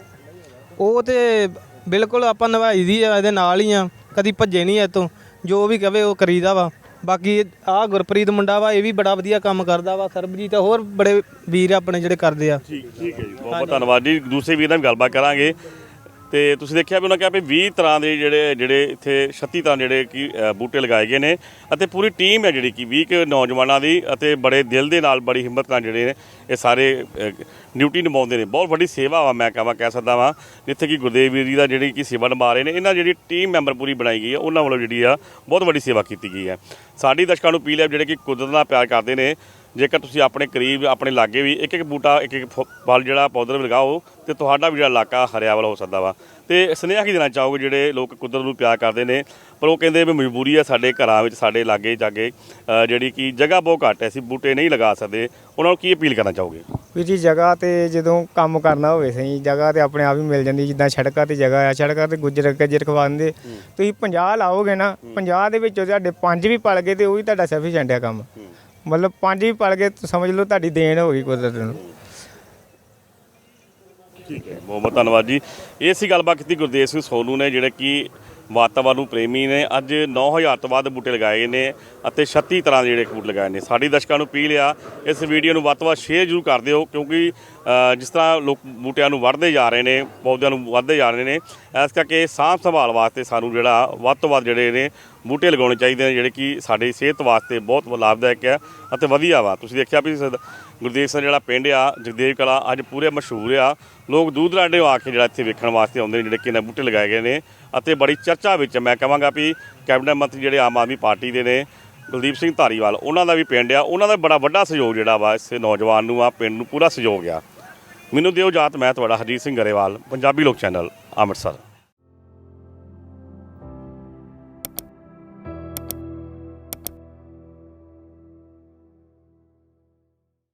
ਉਹ ਤੇ ਬਿਲਕੁਲ ਆਪਾਂ ਨਿਭਾਈ ਦੀ ਆ, ਇਹਦੇ ਨਾਲ ਹੀ ਆ, ਕਦੀ ਭੱਜੇ ਨਹੀਂ ਇਤੋਂ ਜੋ ਵੀ ਕਵੇ ਉਹ ਕਰੀਦਾ ਵਾ। ਬਾਕੀ ਆ ਗੁਰਪ੍ਰੀਤ ਮੁੰਡਾ ਵਾ, ਇਹ ਵੀ ਬੜਾ ਵਧੀਆ ਕੰਮ ਕਰਦਾ ਵਾ, ਸਰਬਜੀਤ ਹੋਰ ਬੜੇ ਵੀਰ ਆਪਣੇ ਜਿਹੜੇ ਕਰਦੇ ਆ। ਠੀਕ ਠੀਕ ਹੈ ਜੀ ਬਹੁਤ ਬਹੁਤ ਧੰਨਵਾਦ ਜੀ। ਦੂਸਰੇ ਵੀਰ ਨਾਲ ਵੀ ਗੱਲਬਾਤ ਕਰਾਂਗੇ। ਤੇ ਤੁਸੀਂ ਦੇਖਿਆ ਵੀ ਉਹਨਾਂ ਕਿਹਾ ਵੀ 20 ਤਰ੍ਹਾਂ ਦੇ ਜਿਹੜੇ ਜਿਹੜੇ ਇੱਥੇ 36 ਤਰ੍ਹਾਂ ਜਿਹੜੇ ਕਿ ਬੂਟੇ ਲਗਾਏ ਗਏ ਨੇ ਅਤੇ ਪੂਰੀ ਟੀਮ ਹੈ ਜਿਹੜੀ ਕਿ 20 ਕੁ ਨੌਜਵਾਨਾਂ ਦੀ ਅਤੇ ਬੜੇ ਦਿਲ ਦੇ ਨਾਲ, ਬੜੀ ਹਿੰਮਤ ਨਾਲ ਜਿਹੜੇ ਨੇ ਇਹ ਸਾਰੇ ਡਿਊਟੀ ਨਿਭਾਉਂਦੇ ਨੇ। ਬਹੁਤ ਵੱਡੀ ਸੇਵਾ ਵਾ ਮੈਂ ਕਹਾਂ, ਕਹਿ ਸਕਦਾ ਵਾਂ, ਜਿੱਥੇ ਕਿ ਗੁਰਦੇਵ ਵੀਰ ਜੀ ਦਾ ਜਿਹੜੀ ਕਿ ਸੇਵਾ ਨਿਭਾ ਰਹੇ ਨੇ, ਇਹਨਾਂ ਜਿਹੜੀ ਟੀਮ ਮੈਂਬਰ ਪੂਰੀ ਬਣਾਈ ਗਈ ਹੈ, ਉਹਨਾਂ ਵੱਲੋਂ ਜਿਹੜੀ ਆ ਬਹੁਤ ਵੱਡੀ ਸੇਵਾ ਕੀਤੀ ਗਈ ਹੈ। ਸਾਡੀ ਦਰਸ਼ਕਾਂ ਨੂੰ ਅਪੀਲ ਹੈ ਜਿਹੜੇ ਕਿ ਕੁਦਰਤ ਨਾਲ ਪਿਆਰ ਕਰਦੇ ਨੇ ਜੇਕਰ ਤੁਸੀਂ ਆਪਣੇ ਕਰੀਬ ਆਪਣੇ ਲਾਗੇ ਵੀ ਇੱਕ ਇੱਕ ਬੂਟਾ ਇੱਕ ਇੱਕ ਫਲ ਜਿਹੜਾ ਪੌਦਾ ਲਗਾਓ ਤੇ ਤੁਹਾਡਾ ਵੀ ਜਿਹੜਾ ਇਲਾਕਾ ਹਰਿਆਵਲ ਹੋ ਸਕਦਾ ਵਾ। ਤੇ ਸੁਨੇਹਾ ਕੀ ਦੇਣਾ ਚਾਹੋਗੇ ਜਿਹੜੇ ਲੋਕ ਕੁਦਰਤ ਨੂੰ ਪਿਆਰ ਕਰਦੇ ਨੇ? ਪਰ ਉਹ ਕਹਿੰਦੇ ਵੀ ਮਜਬੂਰੀ ਹੈ ਸਾਡੇ ਘਰਾਂ ਵਿੱਚ ਸਾਡੇ ਲਾਗੇ ਜਾਗੇ ਜਿਹੜੀ ਕਿ ਜਗ੍ਹਾ ਬਹੁਤ ਘੱਟ ਹੈ ਅਸੀਂ ਬੂਟੇ ਨਹੀਂ ਲਗਾ ਸਕਦੇ। ਉਹਨਾਂ ਨੂੰ ਕੀ ਅਪੀਲ ਕਰਨਾ ਚਾਹੋਗੇ? ਵੀ ਜੀ ਜਗ੍ਹਾ ਤੇ ਜਦੋਂ ਕੰਮ ਕਰਨਾ ਹੋਵੇ ਸਹੀ ਜਗ੍ਹਾ ਤੇ ਆਪਣੇ ਆਪ ਹੀ ਮਿਲ ਜਾਂਦੀ ਜਿੱਦਾਂ ਸੜਕਾਂ ਤੇ ਜਗ੍ਹਾ ਆ ਸੜਕਾਂ ਤੇ ਗੁੱਜਰ ਗੱਜਰ ਖਵਾਉਂਦੇ ਤੁਸੀਂ 50 ਲਾਓਗੇ ਨਾ 50 ਦੇ ਵਿੱਚੋਂ ਤੁਹਾਡੇ ਪੰਜ ਵੀ ਪਲ ਗਏ ਤੇ ਉਹ ਵੀ ਤੁਹਾਡਾ ਸਫੀਸ਼ੀਐਂਟ ਆ ਕੰਮ। ਮਤਲਬ ਪੰਜ ਵੀ ਪਲ ਗਏ ਸਮਝ ਲਓ ਤੁਹਾਡੀ ਦੇਣ ਹੋ ਗਈ ਕੁਦਰਤ ਨੂੰ। ਠੀਕ ਹੈ, ਬਹੁਤ ਬਹੁਤ ਧੰਨਵਾਦ ਜੀ। ਇਹ ਸੀ ਗੱਲਬਾਤ ਕੀਤੀ ਗੁਰਦੇਵ ਸਿੰਘ ਸੋਨੂ ਨੇ, ਜਿਹੜੇ ਕਿ ਵਾਤਾਵਰਨ ਪ੍ਰੇਮੀ ਨੇ। ਅੱਜ 9000 ਤੋਂ ਵੱਧ ਬੂਟੇ ਲਗਾਏ ਨੇ ਅਤੇ 36 ਤਰ੍ਹਾਂ ਦੇ ਜਿਹੜੇ ਬੂਟੇ ਲਗਾਏ ਨੇ। ਸਾਡੀ ਦਰਸ਼ਕਾਂ ਨੂੰ ਅਪੀਲ ਆ, ਇਸ ਵੀਡੀਓ ਨੂੰ ਵੱਧ ਤੋਂ ਵੱਧ ਸ਼ੇਅਰ ਜ਼ਰੂਰ ਕਰ ਦਿਓ, ਕਿਉਂਕਿ ਜਿਸ ਤਰ੍ਹਾਂ ਲੋਕ ਬੂਟਿਆਂ ਨੂੰ ਵੱਢਦੇ ਜਾ ਰਹੇ ਨੇ, ਪੌਦਿਆਂ ਨੂੰ ਵੱਧਦੇ ਜਾ ਰਹੇ ਨੇ, ਇਸ ਕਰਕੇ ਸਾਂਭ ਸੰਭਾਲ ਵਾਸਤੇ ਸਾਨੂੰ ਜਿਹੜਾ ਵੱਧ ਤੋਂ ਵੱਧ ਜਿਹੜੇ ਨੇ ਬੂਟੇ ਲਗਾਉਣੇ ਚਾਹੀਦੇ ਨੇ, ਜਿਹੜੇ ਕਿ ਸਾਡੀ ਸਿਹਤ ਵਾਸਤੇ ਬਹੁਤ ਲਾਭਦਾਇਕ ਹੈ ਅਤੇ ਵਧੀਆ ਵਾ। ਤੁਸੀਂ ਦੇਖਿਆ ਵੀ ਸਦ- ਗੁਰਦੇਵ ਸਿੰਘ ਜਿਹੜਾ ਪਿੰਡ ਆ, ਜਗਦੇਵ ਕਲਾ ਅੱਜ ਪੂਰੇ ਮਸ਼ਹੂਰ ਆ। ਲੋਕ ਦੂਰ ਦਰਾਡੇ ਆ ਕੇ ਜਿਹੜਾ ਇੱਥੇ ਵੇਖਣ ਵਾਸਤੇ ਆਉਂਦੇ ਨੇ, ਜਿਹੜੇ ਕਿ ਇਹਨਾਂ ਬੂਟੇ ਲਗਾਏ ਗਏ ਨੇ। ਅਤੇ ਬੜੀ ਚਰਚਾ ਵਿੱਚ ਮੈਂ ਕਹਾਂਗਾ ਵੀ ਕੈਬਨਿਟ ਮੰਤਰੀ ਜਿਹੜੇ ਆਮ ਆਦਮੀ ਪਾਰਟੀ ਦੇ ਨੇ, ਕੁਲਦੀਪ ਸਿੰਘ ਧਾਰੀਵਾਲ, ਉਹਨਾਂ ਦਾ ਵੀ ਪਿੰਡ ਆ, ਉਹਨਾਂ ਦਾ ਬੜਾ ਵੱਡਾ ਸਹਿਯੋਗ ਜਿਹੜਾ ਵਾ ਇਸ ਨੌਜਵਾਨ ਨੂੰ ਆ, ਪਿੰਡ ਨੂੰ ਪੂਰਾ ਸਹਿਯੋਗ ਆ। ਮੈਨੂੰ ਦਿਓ ਜਾਤ, ਮੈਂ ਤੁਹਾਡਾ ਹਰਜੀਤ ਸਿੰਘ ਗਰੇਵਾਲ, ਪੰਜਾਬੀ ਲੋਕ ਚੈਨਲ, ਅੰਮ੍ਰਿਤਸਰ।